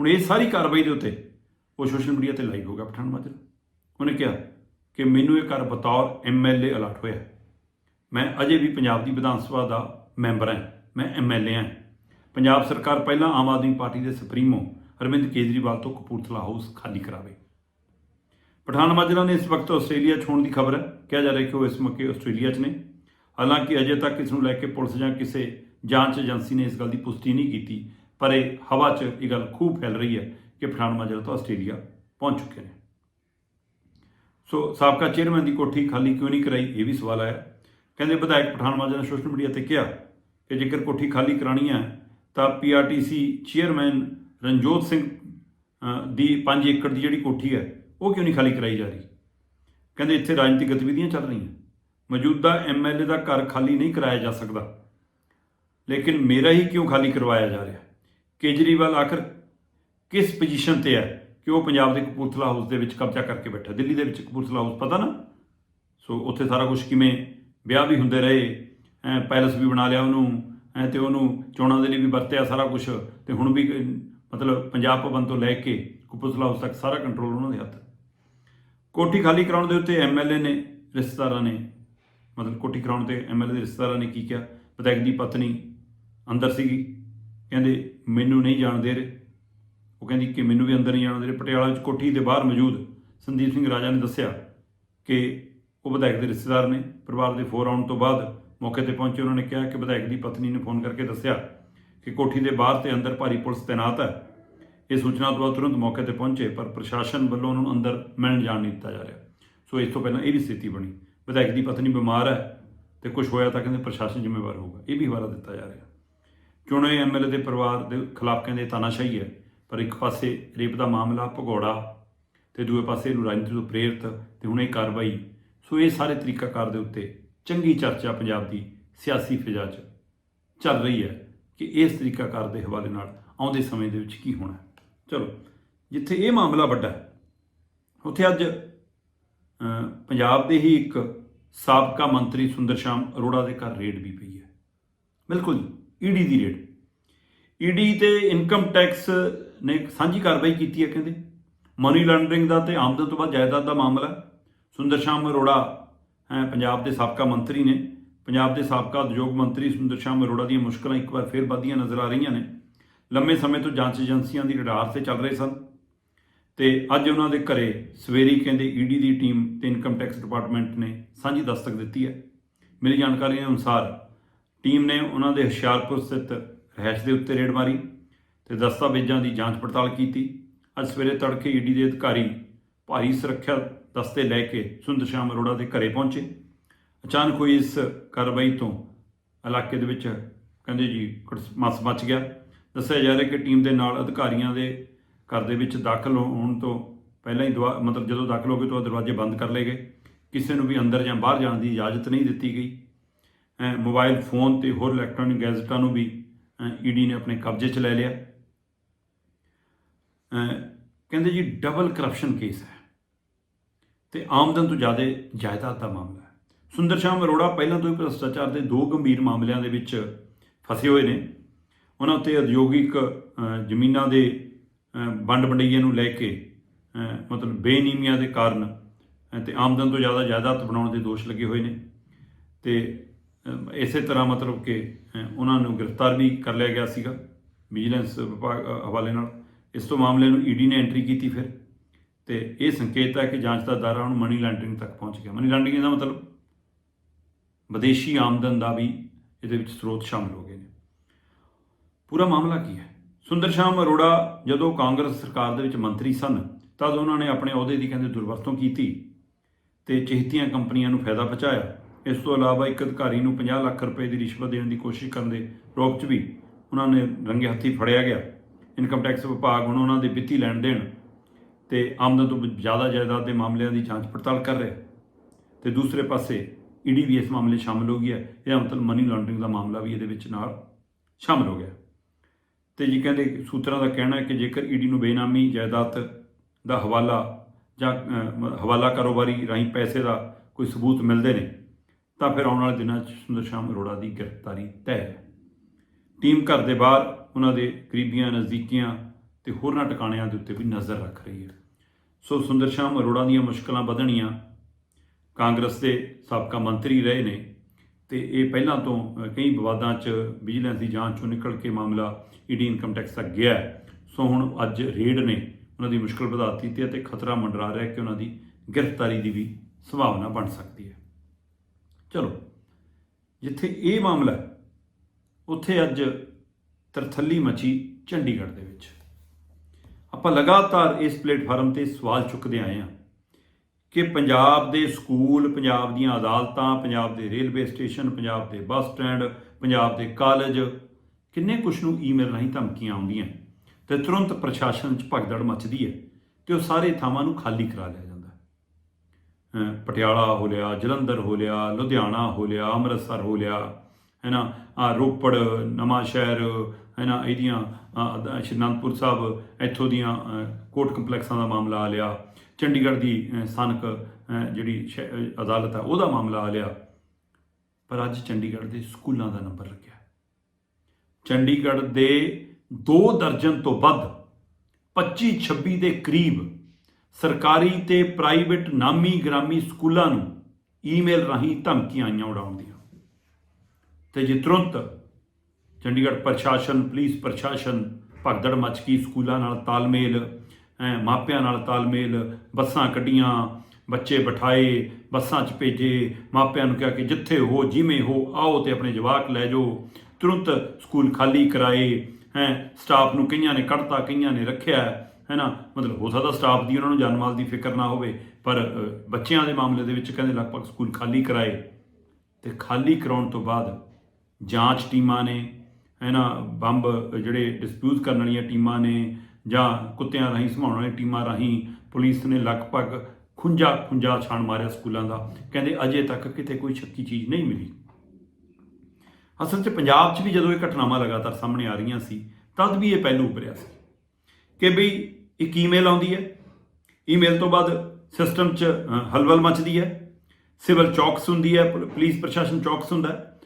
S1: ਹੁਣ ਇਹ ਸਾਰੀ ਕਾਰਵਾਈ ਦੇ ਉੱਤੇ ਉਹ ਸੋਸ਼ਲ ਮੀਡੀਆ ਤੇ ਲਾਈਵ ਹੋ ਗਿਆ ਪਠਾਨ ਮਾਜਰਾ। ਉਹਨੇ ਕਿਹਾ ਕਿ ਮੈਨੂੰ ਇਹ ਕਰ ਬਤੌਰ ਐਮਐਲਏ ਅਲਰਟ ਹੋਇਆ ਮੈਂ ਅਜੇ ਵੀ ਪੰਜਾਬ ਦੀ ਵਿਧਾਨ ਸਭਾ ਦਾ ਮੈਂਬਰ ਹਾਂ। ਮੈਂ ਐਮਐਲਏ ਹਾਂ। ਪੰਜਾਬ ਸਰਕਾਰ ਪਹਿਲਾਂ ਆਮ ਆਦਮੀ ਪਾਰਟੀ ਦੇ ਸੁਪਰੀਮੋ ਅਰਵਿੰਦ ਕੇਜਰੀਵਾਲ ਤੋਂ ਕਪੂਰਥਲਾ ਹਾਊਸ ਖਾਲੀ ਕਰਾਵੇ। ਪਠਾਨ ਮਾਜਰਾ ਨੇ ਇਸ ਵਕਤ ਆਸਟ੍ਰੇਲੀਆ 'ਚ ਹੋਣ ਦੀ ਖਬਰ ਹੈ ਕਿਹਾ ਜਾ ਰਿਹਾ ਕਿ ਉਹ ਇਸ ਮੌਕੇ ਆਸਟ੍ਰੇਲੀਆ 'ਚ ਨੇ। ਹਾਲਾਂਕਿ ਅਜੇ ਤੱਕ ਇਸ ਨੂੰ ਲੈ ਕੇ ਪੁਲਿਸ ਜਾਂ ਕਿਸੇ ਜਾਂਚ ਏਜੰਸੀ ਨੇ ਇਸ ਗੱਲ ਦੀ ਪੁਸ਼ਟੀ ਨਹੀਂ ਕੀਤੀ, ਪਰ ਇਹ ਹਵਾ 'ਚ ਇਹ ਗੱਲ ਖੂਬ ਫੈਲ ਰਹੀ ਹੈ ਕਿ ਪਠਾਨ ਮਾਜਰਾ ਤੋਂ ਆਸਟ੍ਰੇਲੀਆ ਪਹੁੰਚ ਚੁੱਕੇ ਨੇ। ਸੋ ਸਾਬਕਾ ਚੇਅਰਮੈਨ ਦੀ ਕੋਠੀ ਖਾਲੀ ਕਿਉਂ ਨਹੀਂ ਕਰਾਈ, ਇਹ ਵੀ ਸਵਾਲ ਆਇਆ। ਕਹਿੰਦੇ ਵਿਧਾਇਕ ਪਠਾਨ ਮਾਜਰਾ ਨੇ ਸੋਸ਼ਲ ਮੀਡੀਆ ਤੇ ਕਿਹਾ ਕਿ ਜੇਕਰ ਕੋਠੀ ਖਾਲੀ ਕਰਾਣੀ ਹੈ, ਤਾਂ ਪੀਆਰਟੀਸੀ ਚੇਅਰਮੈਨ ਰਣਜੋਤ ਸਿੰਘ ਦੀ 5 ਏਕੜ ਦੀ ਜਿਹੜੀ ਕੋਠੀ ਹੈ ਉਹ ਕਿਉਂ ਨਹੀਂ ਖਾਲੀ ਕਰਾਈ ਜਾ ਰਹੀ? ਕਹਿੰਦੇ ਇੱਥੇ ਰਾਜਨੀਤਿਕ ਗਤੀਵਿਧੀਆਂ ਚੱਲ ਰਹੀਆਂ। ਮੌਜੂਦਾ ਐਮਐਲਏ ਦਾ ਘਰ ਖਾਲੀ ਨਹੀਂ ਕਰਾਇਆ ਜਾ ਸਕਦਾ। ਲੇਕਿਨ ਮੇਰਾ ਹੀ ਕਿਉਂ ਖਾਲੀ ਕਰਵਾਇਆ ਜਾ ਰਿਹਾ? ਕੇਜਰੀਵਾਲ ਆਖਰ ਕਿਸ ਪੋਜੀਸ਼ਨ ਤੇ ਹੈ ਕਿ ਉਹ ਪੰਜਾਬ ਦੇ ਕਪੂਰਥਲਾ ਹਾਊਸ ਦੇ ਵਿੱਚ ਕਬਜ਼ਾ ਕਰਕੇ ਬੈਠਾ? ਦਿੱਲੀ ਦੇ ਵਿੱਚ ਕਪੂਰਥਲਾ ਹਾਊਸ ਪਤਾ ਨਾ? ਸੋ ਉੱਥੇ ਸਾਰਾ ਕੁਝ ਕਿਵੇਂ ਵਿਆਹ ਵੀ ਹੁੰਦੇ ਰਹੇ, ਐ ਪੈਲਸ ਵੀ ਬਣਾ ਲਿਆ ਉਹਨੂੰ, ਐ ਤੇ ਉਹਨੂੰ ਚੋਣਾਂ ਦੇ ਲਈ ਵੀ ਵਰਤਿਆ ਸਾਰਾ ਕੁਝ ਤੇ ਹੁਣ ਵੀ, ਮਤਲਬ ਪੰਜਾਬ ਭਵਨ ਤੋਂ ਲੈ ਕੇ ਕਪੂਰਥਲਾ ਹਾਊਸ ਤੱਕ ਸਾਰਾ ਕੰਟਰੋਲ ਉਹਨਾਂ ਦੇ ਹੱਥ। ਕੋਠੀ ਖਾਲੀ ਕਰਾਉਣ ਦੇ ਉੱਤੇ ਐਮਐਲਏ ਨੇ, ਰਿਸ਼ਤੇਦਾਰਾਂ ਨੇ, ਮਤਲਬ ਕੋਠੀ ਕਰਾਉਣ ਤੇ ਐਮਐਲਏ ਦੇ ਰਿਸ਼ਤੇਦਾਰਾਂ ਨੇ ਕੀ ਕਿਹਾ? ਵਿਧਾਇਕ ਦੀ ਪਤਨੀ ਅੰਦਰ ਸੀਗੀ, ਕਹਿੰਦੇ ਮੈਨੂੰ ਨਹੀਂ ਜਾਣ ਦੇ ਰਹੇ। ਉਹ ਕਹਿੰਦੀ ਕਿ ਮੈਨੂੰ ਵੀ ਅੰਦਰ ਨਹੀਂ ਜਾਣ ਦੇ ਰਹੇ। ਪਟਿਆਲਾ ਵਿੱਚ ਕੋਠੀ ਦੇ ਬਾਹਰ ਮੌਜੂਦ ਸੰਦੀਪ ਸਿੰਘ ਰਾਜਾ ਨੇ ਦੱਸਿਆ ਕਿ ਉਹ ਵਿਧਾਇਕ ਦੇ ਰਿਸ਼ਤੇਦਾਰ ਨੇ। ਪਰਿਵਾਰ ਦੇ ਫੋਰ ਆਉਣ ਤੋਂ ਬਾਅਦ ਮੌਕੇ ਤੇ ਪਹੁੰਚੇ। ਉਹਨਾਂ ਨੇ ਕਿਹਾ ਕਿ ਵਿਧਾਇਕ ਦੀ ਪਤਨੀ ਨੇ ਫੋਨ ਕਰਕੇ ਦੱਸਿਆ ਕਿ ਕੋਠੀ ਦੇ ਬਾਹਰ ਤੇ ਅੰਦਰ ਭਾਰੀ ਪੁਲਿਸ ਤੈਨਾਤ ਹੈ। ਇਹ ਸੂਚਨਾ ਤੋਂ ਬਾਅਦ ਤੁਰੰਤ ਮੌਕੇ ਤੇ ਪਹੁੰਚੇ, ਪਰ ਪ੍ਰਸ਼ਾਸਨ ਵੱਲੋਂ ਉਹਨਾਂ ਨੂੰ ਅੰਦਰ ਮਿਲਣ ਜਾਣ ਨਹੀਂ ਦਿੱਤਾ ਜਾ ਰਿਹਾ। ਸੋ ਇਸ ਤੋਂ ਪਹਿਲਾਂ ਇਹ ਵੀ ਸਥਿਤੀ ਬਣੀ। ਵਿਧਾਇਕ ਦੀ ਪਤਨੀ ਬਿਮਾਰ ਹੈ ਤੇ ਕੁਝ ਹੋਇਆ ਤਾਂ ਕਹਿੰਦੇ ਪ੍ਰਸ਼ਾਸਨ ਜ਼ਿੰਮੇਵਾਰ ਹੋਊਗਾ। ਇਹ ਵੀ ਹਵਾਲਾ ਦਿੱਤਾ ਜਾ ਰਿਹਾ। ਕਿਉਂ ਇਹ ਐਮਐਲਏ ਦੇ ਪਰਿਵਾਰ ਦੇ ਖਿਲਾਫ ਕਹਿੰਦੇ ਤਾਨਾਸ਼ਾਹੀ ਹੈ, ਪਰ ਇੱਕ ਪਾਸੇ ਰੇਪ ਦਾ ਮਾਮਲਾ, ਭਗੌੜਾ ਤੇ ਦੂਏ ਪਾਸੇ ਇਹਨੂੰ ਰਾਜਨੀਤੀ ਤੋਂ ਪ੍ਰੇਰਿਤ ਤੇ ਹੁਣ ਇਹ ਕਾਰਵਾਈ। ਸੋ ਇਹ ਸਾਰੇ ਤਰੀਕਾਕਾਰ ਦੇ ਉੱਤੇ ਚੰਗੀ ਚਰਚਾ ਪੰਜਾਬ ਦੀ ਸਿਆਸੀ ਫਿਜ਼ਾ 'ਚ ਚੱਲ ਰਹੀ ਹੈ ਕਿ ਇਸ ਤਰੀਕਾਕਾਰ ਦੇ ਹਵਾਲੇ ਨਾਲ ਆਉਂਦੇ ਸਮੇਂ ਦੇ ਵਿੱਚ ਕੀ ਹੋਣਾ ਚਲੋ, ਜਿੱਥੇ ਇਹ ਮਾਮਲਾ ਵੱਡਾ ਹੈ, ਉੱਥੇ ਅੱਜ ਪੰਜਾਬ ਦੇ ਹੀ ਇੱਕ ਸਾਬਕਾ ਮੰਤਰੀ ਸੁੰਦਰ ਸ਼ਾਮ ਅਰੋੜਾ ਦੇ ਘਰ ਰੇਡ ਵੀ ਪਈ ਹੈ। ਬਿਲਕੁਲ ਈਡੀ ਦੀ ਰੇਡ। ਈਡੀ ਤੇ ਇਨਕਮ ਟੈਕਸ ਨੇ ਸਾਂਝੀ ਕਾਰਵਾਈ ਕੀਤੀ ਹੈ ਕਹਿੰਦੇ। ਮਨੀ ਲਾਂਡਰਿੰਗ ਦਾ ਤੇ ਆਮਦਨ ਤੋਂ ਬਾਅਦ ਜਾਇਦਾਦ ਦਾ ਮਾਮਲਾ। ਸੁੰਦਰ ਸ਼ਾਮ ਅਰੋੜਾ, ਹੈ, ਪੰਜਾਬ ਦੇ ਸਾਬਕਾ ਮੰਤਰੀ ਨੇ। ਪੰਜਾਬ ਦੇ ਸਾਬਕਾ ਉਦਯੋਗ ਮੰਤਰੀ ਸੁੰਦਰ ਸ਼ਾਮ ਅਰੋੜਾ ਦੀਆਂ ਮੁਸ਼ਕਲਾਂ ਇੱਕ ਵਾਰ ਫੇਰ ਵਧੀਆਂ ਨਜ਼ਰ ਆ ਰਹੀਆਂ ਨੇ। ਲੰਮੇ ਸਮੇਂ ਤੋਂ ਜਾਂਚ ਏਜੰਸੀਆਂ ਦੀ ਰਡਾਰ ਤੇ ਚੱਲ ਰਹੇ ਸਨ ਤੇ ਅੱਜ ਉਹਨਾਂ ਦੇ ਘਰੇ ਸਵੇਰੀ ਕਹਿੰਦੇ ਈਡੀ ਦੀ ਟੀਮ ਤੇ ਇਨਕਮ ਟੈਕਸ ਡਿਪਾਰਟਮੈਂਟ ਨੇ ਸਾਂਝੀ ਦਸਤਕ ਦਿੱਤੀ ਹੈ। ਮਿਲੀ ਜਾਣਕਾਰੀ ਅਨੁਸਾਰ ਟੀਮ ਨੇ ਉਹਨਾਂ ਦੇ ਹੁਸ਼ਿਆਰਪੁਰ ਸਥਿਤ ਰਹਿਸ਼ ਦੇ ਉੱਤੇ ਰੇਡ ਮਾਰੀ ਤੇ ਦਸਤਾਵੇਜ਼ਾਂ ਦੀ ਜਾਂਚ ਪੜਤਾਲ ਕੀਤੀ। ਅੱਜ ਸਵੇਰੇ ਤੜਕੇ ਈਡੀ ਦੇ ਅਧਿਕਾਰੀ ਭਾਰੀ ਸੁਰੱਖਿਆ ਦਸਤੇ ਲੈ ਕੇ ਸੁੰਦਰ ਸ਼ਾਮ ਅਰੋੜਾ ਦੇ ਘਰੇ ਪਹੁੰਚੇ। ਅਚਾਨਕ ਹੋਈ ਇਸ ਕਾਰਵਾਈ ਤੋਂ ਇਲਾਕੇ ਦੇ ਵਿੱਚ ਕਹਿੰਦੇ ਜੀ ਕੁਛ ਮਸ ਮਚ ਗਿਆ। ਦੱਸਿਆ ਜਾ ਰਿਹਾ ਕਿ ਟੀਮ ਦੇ ਨਾਲ ਅਧਿਕਾਰੀਆਂ ਦੇ ਘਰ ਦੇ ਵਿੱਚ ਦਾਖਲ ਹੋਣ ਤੋਂ ਪਹਿਲਾਂ ਹੀ ਦੁਆ ਮਤਲਬ ਜਦੋਂ ਦਾਖਲ ਹੋ ਗਏ ਤਾਂ ਦਰਵਾਜ਼ੇ ਬੰਦ ਕਰ ਲਏ ਗਏ। ਕਿਸੇ ਨੂੰ ਵੀ ਅੰਦਰ ਜਾਂ ਬਾਹਰ ਜਾਣ ਦੀ ਇਜਾਜ਼ਤ ਨਹੀਂ ਦਿੱਤੀ ਗਈ। ਅਹ ਮੋਬਾਈਲ ਫੋਨ ਤੇ ਹੋਰ ਇਲੈਕਟ੍ਰੋਨਿਕ ਗੈਜ਼ਟਾਂ ਨੂੰ ਵੀ ਈਡੀ ਨੇ ਆਪਣੇ ਕਬਜ਼ੇ 'ਚ ਲੈ ਲਿਆ। ਕਹਿੰਦੇ ਜੀ ਡਬਲ ਕਰਪਸ਼ਨ ਕੇਸ ਹੈ। ਤੇ ਆਮਦਨ ਤੋਂ ਜ਼ਿਆਦਾ ਜਾਇਦਾਦ ਦਾ ਮਾਮਲਾ ਹੈ। ਸੁੰਦਰ ਸ਼ਾਮ ਅਰੋੜਾ ਪਹਿਲਾਂ ਤੋਂ ਹੀ ਭ੍ਰਿਸ਼ਟਾਚਾਰ ਦੇ ਦੋ ਗੰਭੀਰ ਮਾਮਲਿਆਂ ਦੇ ਵਿੱਚ ਫਸੇ ਹੋਏ ਨੇ। ਉਹਨਾਂ ਉੱਤੇ ਉਦਯੋਗਿਕ ਜ਼ਮੀਨਾਂ ਦੇ ਵੰਡ ਵੰਡਈਏ ਨੂੰ ਲੈ ਕੇ ਮਤਲਬ ਬੇਨੀਮੀਆਂ ਦੇ ਕਾਰਨ ਅਹ, ਤੇ ਆਮਦਨ ਤੋਂ ਜ਼ਿਆਦਾ ਜਾਇਦਾਦ ਬਣਾਉਣ ਦੇ ਦੋਸ਼ ਲੱਗੇ ਹੋਏ ਨੇ। ਤੇ ਇਸੇ ਤਰ੍ਹਾਂ ਮਤਲਬ ਕਿ ਉਹਨਾਂ ਨੂੰ ਗ੍ਰਿਫਤਾਰ ਵੀ ਕਰ ਲਿਆ ਗਿਆ ਸੀਗਾ ਵਿਜੀਲੈਂਸ ਵਿਭਾਗ ਹਵਾਲੇ ਨਾਲ। ਇਸ ਤੋਂ ਮਾਮਲੇ ਨੂੰ ਈਡੀ ਨੇ ਐਂਟਰੀ ਕੀਤੀ ਫਿਰ। ਤੇ ਇਹ ਸੰਕੇਤ ਹੈ ਕਿ ਜਾਂਚ ਦਾ ਦਾਇਰਾ ਹੁਣ ਮਨੀ ਲਾਂਡਰਿੰਗ ਤੱਕ ਪਹੁੰਚ ਗਿਆ। ਮਨੀ ਲਾਂਡਰਿੰਗ ਦਾ ਮਤਲਬ ਵਿਦੇਸ਼ੀ ਆਮਦਨ ਦਾ ਵੀ ਇਹਦੇ ਵਿੱਚ ਸਰੋਤ ਸ਼ਾਮਲ ਹੋ ਗਏ ਪੂਰਾ ਮਾਮਲਾ ਕੀ ਹੈ? ਸੁੰਦਰ ਸ਼ਾਮ ਅਰੋੜਾ ਜਦੋਂ ਕਾਂਗਰਸ ਸਰਕਾਰ ਦੇ ਵਿੱਚ ਮੰਤਰੀ ਸਨ, ਤਦ ਉਹਨਾਂ ਨੇ ਆਪਣੇ ਅਹੁਦੇ ਦੀ ਕਹਿੰਦੇ ਦੁਰਵਰਤੋਂ ਕੀਤੀ ਤੇ ਚਿਹਤੀਆਂ ਕੰਪਨੀਆਂ ਨੂੰ ਫਾਇਦਾ ਪਹੁੰਚਾਇਆ। ਇਸ ਤੋਂ ਇਲਾਵਾ ਇੱਕ ਅਧਿਕਾਰੀ ਨੂੰ 50 ਲੱਖ ਰੁਪਏ ਦੀ ਰਿਸ਼ਵਤ ਦੇਣ ਦੀ ਕੋਸ਼ਿਸ਼ ਕਰਨ ਦੇ ਰੋਪ 'ਚ ਵੀ ਉਹਨਾਂ ਨੇ ਰੰਗੇ ਹੱਥੀ ਫੜਿਆ ਗਿਆ। ਇਨਕਮ ਟੈਕਸ ਵਿਭਾਗ ਹੁਣ ਉਹਨਾਂ ਦੇ ਵਿੱਤੀ ਲੈਣ ਦੇਣ ਤੇ ਆਮਦਨ ਤੋਂ ਜ਼ਿਆਦਾ ਜਾਇਦਾਦ ਦੇ ਮਾਮਲਿਆਂ ਦੀ ਜਾਂਚ ਪੜਤਾਲ ਕਰ ਰਿਹਾ ਤੇ ਦੂਸਰੇ ਪਾਸੇ ਈਡੀ ਵੀ ਇਸ ਮਾਮਲੇ 'ਚ ਸ਼ਾਮਲ ਹੋ ਗਈ ਹੈ। ਇਹਦਾ ਮਤਲਬ ਮਨੀ ਲਾਂਡਰਿੰਗ ਦਾ ਮਾਮਲਾ ਵੀ ਇਹਦੇ ਵਿੱਚ ਨਾਲ ਸ਼ਾਮਲ ਹੋ ਗਿਆ। ਤੇ ਜੀ ਕਹਿੰਦੇ ਸੂਤਰਾਂ ਦਾ ਕਹਿਣਾ ਹੈ ਕਿ ਜੇਕਰ ਈਡੀ ਨੂੰ ਬੇਨਾਮੀ ਜਾਇਦਾਦ ਦਾ ਹਵਾਲਾ ਜਾਂ ਹਵਾਲਾ ਕਾਰੋਬਾਰੀ ਰਾਹੀਂ ਪੈਸੇ ਦਾ ਕੋਈ ਸਬੂਤ ਮਿਲਦੇ ਨੇ, ਤਾਂ ਫਿਰ ਆਉਣ ਵਾਲੇ ਦਿਨਾਂ 'ਚ ਸੁੰਦਰ ਸ਼ਾਮ ਅਰੋੜਾ ਦੀ ਗ੍ਰਿਫਤਾਰੀ ਤੈਅ ਹੈ। ਟੀਮ ਘਰ ਦੇ ਬਾਹਰ, ਉਹਨਾਂ ਦੇ ਕਰੀਬੀਆਂ, ਨਜ਼ਦੀਕੀਆਂ ਤੇ ਹੋਰਨਾਂ ਟਿਕਾਣਿਆਂ ਦੇ ਉੱਤੇ ਵੀ ਨਜ਼ਰ ਰੱਖ ਰਹੀ ਹੈ। ਸੋ ਸੁੰਦਰ ਸ਼ਾਮ ਅਰੋੜਾ ਦੀਆਂ ਮੁਸ਼ਕਲਾਂ ਵਧਣੀਆਂ ਕਾਂਗਰਸ ਦੇ ਸਾਬਕਾ ਮੰਤਰੀ ਰਹੇ ਨੇ ਤੇ ਇਹ ਪਹਿਲਾਂ ਤੋਂ ਕਈ ਵਿਵਾਦਾਂ 'ਚ ਵਿਜੀਲੈਂਸ ਦੀ ਜਾਂਚ ਚੋਂ ਨਿਕਲ ਕੇ ਮਾਮਲਾ ਈਡੀ ਇਨਕਮ ਟੈਕਸ ਤੱਕ ਗਿਆ ਸੋ ਹੁਣ ਅੱਜ ਰੇਡ ਨੇ ਉਹਨਾਂ ਦੀ ਮੁਸ਼ਕਲ ਵਧਾ ਦਿੱਤੀ ਹੈ ਤੇ ਖਤਰਾ ਮੰਡਰਾ ਰਿਹਾ ਕਿ ਉਹਨਾਂ ਦੀ ਗ੍ਰਿਫਤਾਰੀ ਦੀ ਵੀ ਸੰਭਾਵਨਾ ਬਣ ਸਕਦੀ ਹੈ। ਚਲੋ, ਜਿੱਥੇ ਇਹ ਮਾਮਲਾ ਉੱਥੇ ਅੱਜ ਤਰਥੱਲੀ ਮਚੀ ਚੰਡੀਗੜ੍ਹ ਦੇ ਵਿੱਚ। ਆਪਾਂ ਲਗਾਤਾਰ ਇਸ ਪਲੇਟਫਾਰਮ ਤੇ ਸਵਾਲ ਚੁੱਕਦੇ ਆਏ ਹਾਂ। ਕਿ ਪੰਜਾਬ ਦੇ ਸਕੂਲ, ਪੰਜਾਬ ਦੀਆਂ ਅਦਾਲਤਾਂ, ਪੰਜਾਬ ਦੇ ਰੇਲਵੇ ਸਟੇਸ਼ਨ, ਪੰਜਾਬ ਦੇ ਬੱਸ ਸਟੈਂਡ, ਪੰਜਾਬ ਦੇ ਕਾਲਜ, ਕਿੰਨੇ ਕੁਛ ਨੂੰ ਈਮੇਲ ਰਾਹੀਂ ਧਮਕੀਆਂ ਆਉਂਦੀਆਂ। ਤੇ ਤੁਰੰਤ ਪ੍ਰਸ਼ਾਸਨ 'ਚ ਭਗਦੜ ਮਚਦੀ ਹੈ ਤੇ ਉਹ ਸਾਰੇ ਥਾਵਾਂ ਨੂੰ ਖਾਲੀ ਕਰਾ ਲਿਆ ਜਾਂਦਾ। ਪਟਿਆਲਾ ਹੋ ਲਿਆ, ਜਲੰਧਰ ਹੋ ਲਿਆ, ਲੁਧਿਆਣਾ ਹੋ ਲਿਆ, ਅੰਮ੍ਰਿਤਸਰ ਹੋ ਲਿਆ, ਹੈ ਨਾ? ਆ ਰੋਪੜ ਨਵਾਂ ਸ਼ਹਿਰ ਹੈ ਨਾ ਇਹਦੀਆਂ ਅਹ, ਅਨੰਦਪੁਰ ਸਾਹਿਬ ਇੱਥੋਂ ਦੀਆਂ ਕੋਰਟ ਕੰਪਲੈਕਸਾਂ ਦਾ ਮਾਮਲਾ ਆ ਲਿਆ ਚੰਡੀਗੜ੍ਹ ਦੀ ਸਥਾਨਕ ਜਿਹੜੀ ਸ਼ਹਿ- ਅਦਾਲਤ ਹੈ ਉਹਦਾ ਮਾਮਲਾ ਆ ਲਿਆ। ਪਰ ਅੱਜ ਚੰਡੀਗੜ੍ਹ ਦੇ ਸਕੂਲਾਂ ਦਾ ਨੰਬਰ ਲੱਗਿਆ। ਚੰਡੀਗੜ੍ਹ ਦੇ 2 ਦਰਜਨ ਤੋਂ ਵੱਧ 25 26 ਦੇ ਕਰੀਬ ਸਰਕਾਰੀ ਤੇ ਪ੍ਰਾਈਵੇਟ ਨਾਮੀ ਗ੍ਰਾਮੀ ਸਕੂਲਾਂ ਨੂੰ ਈਮੇਲ ਰਾਹੀਂ ਧਮਕੀਆਂ ਆਈਆਂ ਉਡਾਉਣ ਦੀਆਂ। ਤੇ ਜੇ ਤੁਰੰਤ ਚੰਡੀਗੜ੍ਹ ਪ੍ਰਸ਼ਾਸਨ, ਪੁਲਿਸ ਪ੍ਰਸ਼ਾਸਨ, ਭਗਦੜ ਮਚ ਗਈ ਸਕੂਲਾਂ ਨਾਲ ਤਾਲਮੇਲ, ਹੈਂ, ਮਾਪਿਆਂ ਨਾਲ ਤਾਲਮੇਲ, ਬੱਸਾਂ ਕੱਢੀਆਂ, ਬੱਚੇ ਬਿਠਾਏ, ਬੱਸਾਂ 'ਚ ਭੇਜੇ, ਮਾਪਿਆਂ ਨੂੰ ਕਿਹਾ ਕਿ ਜਿੱਥੇ ਹੋ, ਜਿਵੇਂ ਹੋ, ਆਓ ਤੇ ਆਪਣੇ ਜਵਾਕ ਲੈ ਜਾਓ। ਤੁਰੰਤ ਸਕੂਲ ਖਾਲੀ ਕਰਾਏ, ਹੈ, ਸਟਾਫ ਨੂੰ ਕਈਆਂ ਨੇ ਕੱਢਤਾ, ਕਈਆਂ ਨੇ ਰੱਖਿਆ ਹੈ ਨਾ ਮਤਲਬ ਹੋ ਸਕਦਾ ਸਟਾਫ ਦੀ ਉਹਨਾਂ ਨੂੰ ਜਾਨਮਾਲ ਦੀ ਫਿਕਰ ਨਾ ਹੋਵੇ, ਪਰ ਬੱਚਿਆਂ ਦੇ ਮਾਮਲੇ ਦੇ ਵਿੱਚ ਕਹਿੰਦੇ ਲਗਭਗ ਸਕੂਲ ਖਾਲੀ ਕਰਾਏ। ਤੇ ਖਾਲੀ ਕਰਾਉਣ ਤੋਂ ਬਾਅਦ ਜਾਂਚ ਟੀਮਾਂ ਨੇ ਇਹਨਾਂ ਬੰਬ ਜਿਹੜੇ ਡਿਸਪਿਊਜ਼ ਕਰਨ ਵਾਲੀਆਂ ਟੀਮਾਂ ਨੇ ਜਾਂ ਕੁੱਤਿਆਂ ਰਾਹੀਂ, ਸੰਭਾਉਣ ਵਾਲੀਆਂ ਟੀਮਾਂ ਰਾਹੀਂ ਪੁਲਿਸ ਨੇ ਲਗਭਗ ਖੁੰਝਾ ਖੁੰਝਾ ਛਾਣ ਮਾਰਿਆ ਸਕੂਲਾਂ ਦਾ। ਕਹਿੰਦੇ ਅਜੇ ਤੱਕ ਕਿਤੇ ਕੋਈ ਸ਼ੱਕੀ ਚੀਜ਼ ਨਹੀਂ ਮਿਲੀ। ਅਸਲ 'ਚ ਪੰਜਾਬ 'ਚ ਵੀ ਜਦੋਂ ਇਹ ਘਟਨਾਵਾਂ ਲਗਾਤਾਰ ਸਾਹਮਣੇ ਆ ਰਹੀਆਂ ਸੀ, ਤਦ ਵੀ ਇਹ ਪਹਿਲੂ ਉੱਭਰਿਆ ਸੀ। ਕਿ ਬਈ ਇੱਕ ਈਮੇਲ ਆਉਂਦੀ ਹੈ ਈਮੇਲ ਤੋਂ ਬਾਅਦ ਸਿਸਟਮ 'ਚ ਹਲਵਲ ਮਚਦੀ ਹੈ, ਸਿਵਲ ਚੌਕਸ ਹੁੰਦੀ ਹੈ, ਪੁਲ- ਪੁਲਿਸ ਪ੍ਰਸ਼ਾਸਨ ਚੌਕਸ ਹੁੰਦਾ ਹੈ,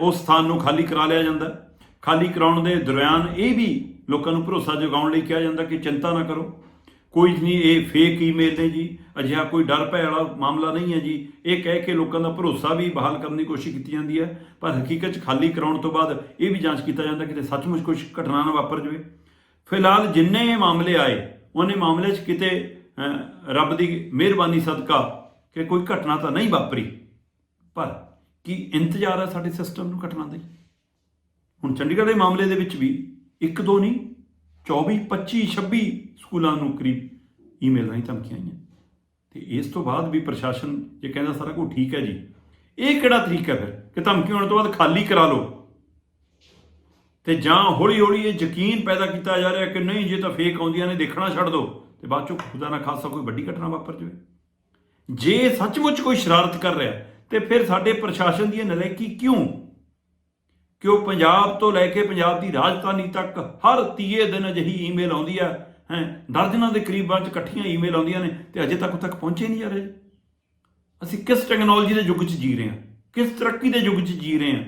S1: ਉਸ ਸਥਾਨ ਨੂੰ ਖਾਲੀ ਕਰਾ ਲਿਆ ਜਾਂਦਾ ਹੈ। ਖਾਲੀ ਕਰਾਉਣ ਦੇ ਦੌਰਾਨ ਇਹ ਵੀ ਲੋਕਾਂ ਨੂੰ ਭਰੋਸਾ ਜਗਾਉਣ ਲਈ ਕਿਹਾ ਜਾਂਦਾ ਕਿ ਚਿੰਤਾ ਨਾ ਕਰੋ। ਕੋਈ ਨਹੀਂ, ਇਹ ਫੇਕ ਈਮੇਲ ਨੇ ਜੀ। ਅਜਿਹਾ ਕੋਈ ਡਰ ਭੈ ਵਾਲਾ ਮਾਮਲਾ ਨਹੀਂ ਹੈ ਜੀ। ਇਹ ਕਹਿ ਕੇ ਲੋਕਾਂ ਦਾ ਭਰੋਸਾ ਵੀ ਬਹਾਲ ਕਰਨ ਦੀ ਕੋਸ਼ਿਸ਼ ਕੀਤੀ ਜਾਂਦੀ ਹੈ। ਪਰ ਹਕੀਕਤ 'ਚ ਖਾਲੀ ਕਰਾਉਣ ਤੋਂ ਬਾਅਦ ਇਹ ਵੀ ਜਾਂਚ ਕੀਤਾ ਜਾਂਦਾ ਕਿਤੇ ਸੱਚਮੁੱਚ ਕੁਝ ਘਟਨਾ ਨਾ ਵਾਪਰ ਜਾਵੇ। ਫਿਲਹਾਲ ਜਿੰਨੇ ਇਹ ਮਾਮਲੇ ਆਏ, ਉਹਨੇ ਮਾਮਲੇ 'ਚ ਕਿਤੇ ਰੱਬ ਦੀ ਮਿਹਰਬਾਨੀ ਸਦਕਾ ਕਿ ਕੋਈ ਘਟਨਾ ਤਾਂ ਨਹੀਂ ਵਾਪਰੀ। ਪਰ ਕੀ ਇੰਤਜ਼ਾਰ ਹੈ ਸਾਡੇ ਸਿਸਟਮ ਨੂੰ ਘਟਨਾ ਦਾ? ਹੁਣ ਚੰਡੀਗੜ੍ਹ ਦੇ ਮਾਮਲੇ ਦੇ ਵਿੱਚ ਵੀ ਇੱਕ, ਦੋ ਨਹੀਂ 24 25 26 ਸਕੂਲਾਂ ਨੂੰ ਕਰੀਬ ਈਮੇਲ ਰਾਹੀਂ ਧਮਕੀਆਂ ਆਈਆਂ। ਤੇ ਇਸ ਤੋਂ ਬਾਅਦ ਵੀ ਪ੍ਰਸ਼ਾਸਨ ਜੇ ਕਹਿੰਦਾ ਸਾਰਾ ਕੁਝ ਠੀਕ ਹੈ ਜੀ, ਇਹ ਕਿਹੜਾ ਤਰੀਕਾ ਫਿਰ? ਕਿ ਧਮਕੀ ਹੋਣ ਤੋਂ ਬਾਅਦ ਖਾਲੀ ਕਰਾ ਲਓ। ਤੇ ਜਾਂ ਹੌਲੀ ਹੌਲੀ ਇਹ ਯਕੀਨ ਪੈਦਾ ਕੀਤਾ ਜਾ ਰਿਹਾ ਕਿ ਨਹੀਂ, ਜੇ ਤਾਂ ਫੇਕ ਆਉਂਦੀਆਂ ਨੇ, ਦੇਖਣਾ ਛੱਡ ਦਿਓ ਤੇ ਬਾਅਦ ਚੋਂ ਖੁਦਾ ਨਾ ਖਾਸਾ ਕੋਈ ਵੱਡੀ ਘਟਨਾ ਵਾਪਰ ਜਾਵੇ। ਜੇ ਸੱਚਮੁੱਚ ਕੋਈ ਸ਼ਰਾਰਤ ਕਰ ਰਿਹਾ ਤੇ ਫਿਰ ਸਾਡੇ ਪ੍ਰਸ਼ਾਸਨ ਦੀ ਇਹ ਨਲਾਇਕੀ ਕਿਉਂ ਕਿ ਉਹ ਪੰਜਾਬ ਤੋਂ ਲੈ ਕੇ ਪੰਜਾਬ ਦੀ ਰਾਜਧਾਨੀ ਤੱਕ ਹਰ ਤੀਏ ਦਿਨ ਅਜਿਹੀ ਈਮੇਲ ਆਉਂਦੀ ਹੈ ਹੈ, ਦਰਜਨਾਂ ਦੇ ਕਰੀਬਾਂ 'ਚ ਇਕੱਠੀਆਂ ਈਮੇਲ ਆਉਂਦੀਆਂ ਨੇ ਤੇ ਅਜੇ ਤੱਕ ਤੱਕ ਪਹੁੰਚੇ ਨਹੀਂ ਜਾ ਰਹੇ ਅਸੀਂ ਕਿਸ ਟੈਕਨੋਲੋਜੀ ਦੇ ਯੁੱਗ 'ਚ ਜੀ ਰਹੇ ਹਾਂ? ਕਿਸ ਤਰੱਕੀ ਦੇ ਯੁੱਗ 'ਚ ਜੀ ਰਹੇ ਹਾਂ?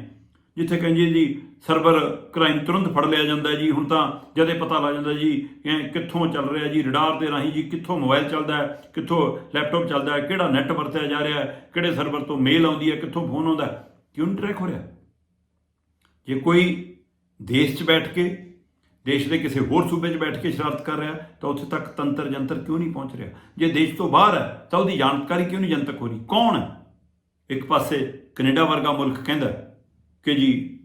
S1: ਜਿੱਥੇ ਕਹਿੰਦੇ ਜੀ ਸਰਵਰ ਕ੍ਰਾਈਮ ਤੁਰੰਤ ਫੜ ਲਿਆ ਜਾਂਦਾ ਜੀ, ਹੁਣ ਤਾਂ ਜਦੇ ਪਤਾ ਲੱਗ ਜਾਂਦਾ ਜੀ ਇਹ ਕਿੱਥੋਂ ਚੱਲ ਰਿਹਾ ਜੀ ਰਡਾਰ ਦੇ ਰਾਹੀਂ ਜੀ, ਕਿੱਥੋਂ ਮੋਬਾਈਲ ਚੱਲਦਾ ਹੈ, ਕਿੱਥੋਂ ਲੈਪਟਾਪ ਚੱਲਦਾ ਹੈ, ਕਿਹੜਾ ਨੈਟ ਵਰਤਿਆ ਜਾ ਰਿਹਾ ਹੈ, ਕਿਹੜੇ ਸਰਵਰ ਤੋਂ ਮੇਲ ਆਉਂਦੀ ਹੈ, ਕਿੱਥੋਂ ਫੋਨ ਆਉਂਦਾ ਕਿਉਂ ਨਹੀਂ ਟਰੈਕ ਹੋ ਰਿਹਾ? ਜੇ ਕੋਈ ਦੇਸ਼ 'ਚ ਬੈਠ ਕੇ, ਦੇਸ਼ ਦੇ ਕਿਸੇ ਹੋਰ ਸੂਬੇ 'ਚ ਬੈਠ ਕੇ ਸ਼ਰਾਰਤ ਕਰ ਰਿਹਾ, ਤਾਂ ਉੱਥੇ ਤੱਕ ਤੰਤਰ ਜੰਤਰ ਕਿਉਂ ਨਹੀਂ ਪਹੁੰਚ ਰਿਹਾ? ਜੇ ਦੇਸ਼ ਤੋਂ ਬਾਹਰ ਹੈ, ਤਾਂ ਉਹਦੀ ਜਾਣਕਾਰੀ ਕਿਉਂ ਨਹੀਂ ਜਨਤਕ ਹੋ ਰਹੀ? ਕੌਣ ਹੈ? ਇੱਕ ਪਾਸੇ ਕੈਨੇਡਾ ਵਰਗਾ ਮੁਲਕ ਕਹਿੰਦਾ ਕਿ ਜੀ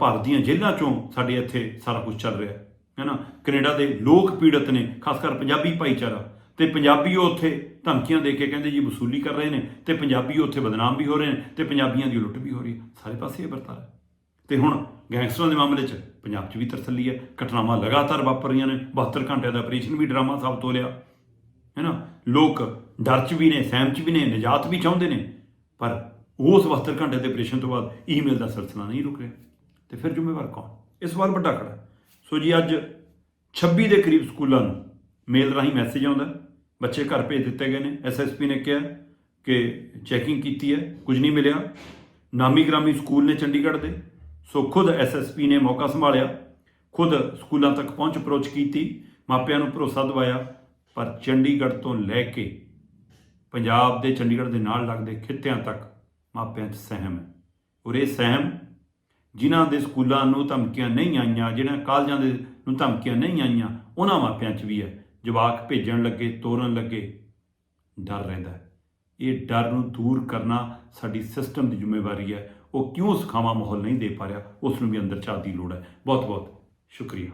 S1: ਭਾਰਤ ਦੀਆਂ ਜੇਲ੍ਹਾਂ 'ਚੋਂ ਸਾਡੇ ਇੱਥੇ ਸਾਰਾ ਕੁਝ ਚੱਲ ਰਿਹਾ ਹੈ ਨਾ? ਕੈਨੇਡਾ ਦੇ ਲੋਕ ਪੀੜਤ ਨੇ, ਖਾਸ ਕਰ ਪੰਜਾਬੀ ਭਾਈਚਾਰਾ। ਤੇ ਪੰਜਾਬੀ ਉਹ ਉੱਥੇ ਧਮਕੀਆਂ ਦੇ ਕੇ ਕਹਿੰਦੇ ਜੀ ਵਸੂਲੀ ਕਰ ਰਹੇ ਨੇ, ਤੇ ਪੰਜਾਬੀ ਉੱਥੇ ਬਦਨਾਮ ਵੀ ਹੋ ਰਹੇ ਨੇ, ਤੇ ਪੰਜਾਬੀਆਂ ਦੀ ਲੁੱਟ ਵੀ ਹੋ ਰਹੀ ਹੈ। ਸਾਰੇ ਪਾਸੇ ਇਹ ਵਰਤਾਰਾ ਤੇ ਹੁਣ ਗੈਂਗਸਟਰਾਂ ਦੇ ਮਾਮਲੇ 'ਚ ਪੰਜਾਬ 'ਚ ਵੀ ਤਰਸੱਲੀ ਹੈ। ਘਟਨਾਵਾਂ ਲਗਾਤਾਰ ਵਾਪਰ ਰਹੀਆਂ ਨੇ। 72 ਘੰਟਿਆਂ ਦਾ ਆਪਰੇਸ਼ਨ ਵੀ ਡਰਾਮਾ ਸਾਬਤ ਹੋ ਲਿਆ। ਹੈ ਨਾ? ਲੋਕ ਡਰ 'ਚ ਵੀ ਨੇ, ਸਹਿਮ 'ਚ ਵੀ ਨੇ, ਨਿਜਾਤ ਵੀ ਚਾਹੁੰਦੇ ਨੇ। ਪਰ ਉਸ 72 ਘੰਟੇ ਦੇ ਆਪਰੇਸ਼ਨ ਤੋਂ ਬਾਅਦ ਈਮੇਲ ਦਾ ਸਿਲਸਿਲਾ ਨਹੀਂ ਰੁਕ ਰਿਹਾ। ਤੇ ਫਿਰ ਜ਼ਿੰਮੇਵਾਰ ਕੌਣ? ਇਸ ਵਾਰ ਵੱਡਾ ਖੜਾ। ਸੋ ਜੀ, ਅੱਜ 26 ਦੇ ਕਰੀਬ ਸਕੂਲਾਂ ਨੂੰ ਮੇਲ ਰਾਹੀਂ ਮੈਸੇਜ ਆਉਂਦਾ। ਬੱਚੇ ਘਰ ਭੇਜ ਦਿੱਤੇ ਗਏ ਨੇ। ਐਸਐਸਪੀ ਨੇ ਕਿਹਾ ਕਿ ਚੈਕਿੰਗ ਕੀਤੀ ਹੈ। ਕੁਝ ਨਹੀਂ ਮਿਲਿਆ। ਨਾਮੀ ਗ੍ਰਾਮੀ ਸਕੂਲ ਨੇ ਚੰਡੀਗੜ੍ਹ ਦੇ। ਸੋ ਖੁਦ ਐਸਐਸਪੀ ਨੇ ਮੌਕਾ ਸੰਭਾਲਿਆ। ਖੁਦ ਸਕੂਲਾਂ ਤੱਕ ਪਹੁੰਚ ਅਪਰੋਚ ਕੀਤੀ, ਮਾਪਿਆਂ ਨੂੰ ਭਰੋਸਾ ਦਿਵਾਇਆ, ਪਰ ਚੰਡੀਗੜ੍ਹ ਤੋਂ ਲੈ ਕੇ ਪੰਜਾਬ ਦੇ ਚੰਡੀਗੜ੍ਹ ਦੇ ਨਾਲ ਲੱਗਦੇ ਖਿੱਤਿਆਂ ਤੱਕ ਮਾਪਿਆਂ 'ਚ ਸਹਿਮ ਹੈ। ਔਰ ਇਹ ਸਹਿਮ ਜਿਨ੍ਹਾਂ ਦੇ ਸਕੂਲਾਂ ਨੂੰ ਧਮਕੀਆਂ ਨਹੀਂ ਆਈਆਂ ਜਿਹਨਾਂ ਕਾਲਜਾਂ ਦੇ ਨੂੰ ਧਮਕੀਆਂ ਨਹੀਂ ਆਈਆਂ, ਉਹਨਾਂ ਮਾਪਿਆਂ 'ਚ ਵੀ ਹੈ। ਜਵਾਕ ਭੇਜਣ ਲੱਗੇ, ਤੋਰਨ ਲੱਗੇ, ਡਰ ਰਹਿੰਦਾ ਇਹ ਡਰ ਨੂੰ ਦੂਰ ਕਰਨਾ ਸਾਡੀ ਸਿਸਟਮ ਦੀ ਜ਼ਿੰਮੇਵਾਰੀ ਹੈ। ਉਹ ਕਿਉਂ ਸੁਖਾਵਾਂ ਮਾਹੌਲ ਨਹੀਂ ਦੇ ਪਾ ਰਿਹਾ? ਉਸ ਨੂੰ ਵੀ ਅੰਦਰ ਝਾੜ ਦੀ ਲੋੜ ਹੈ। ਬਹੁਤ ਬਹੁਤ ਸ਼ੁਕਰੀਆ।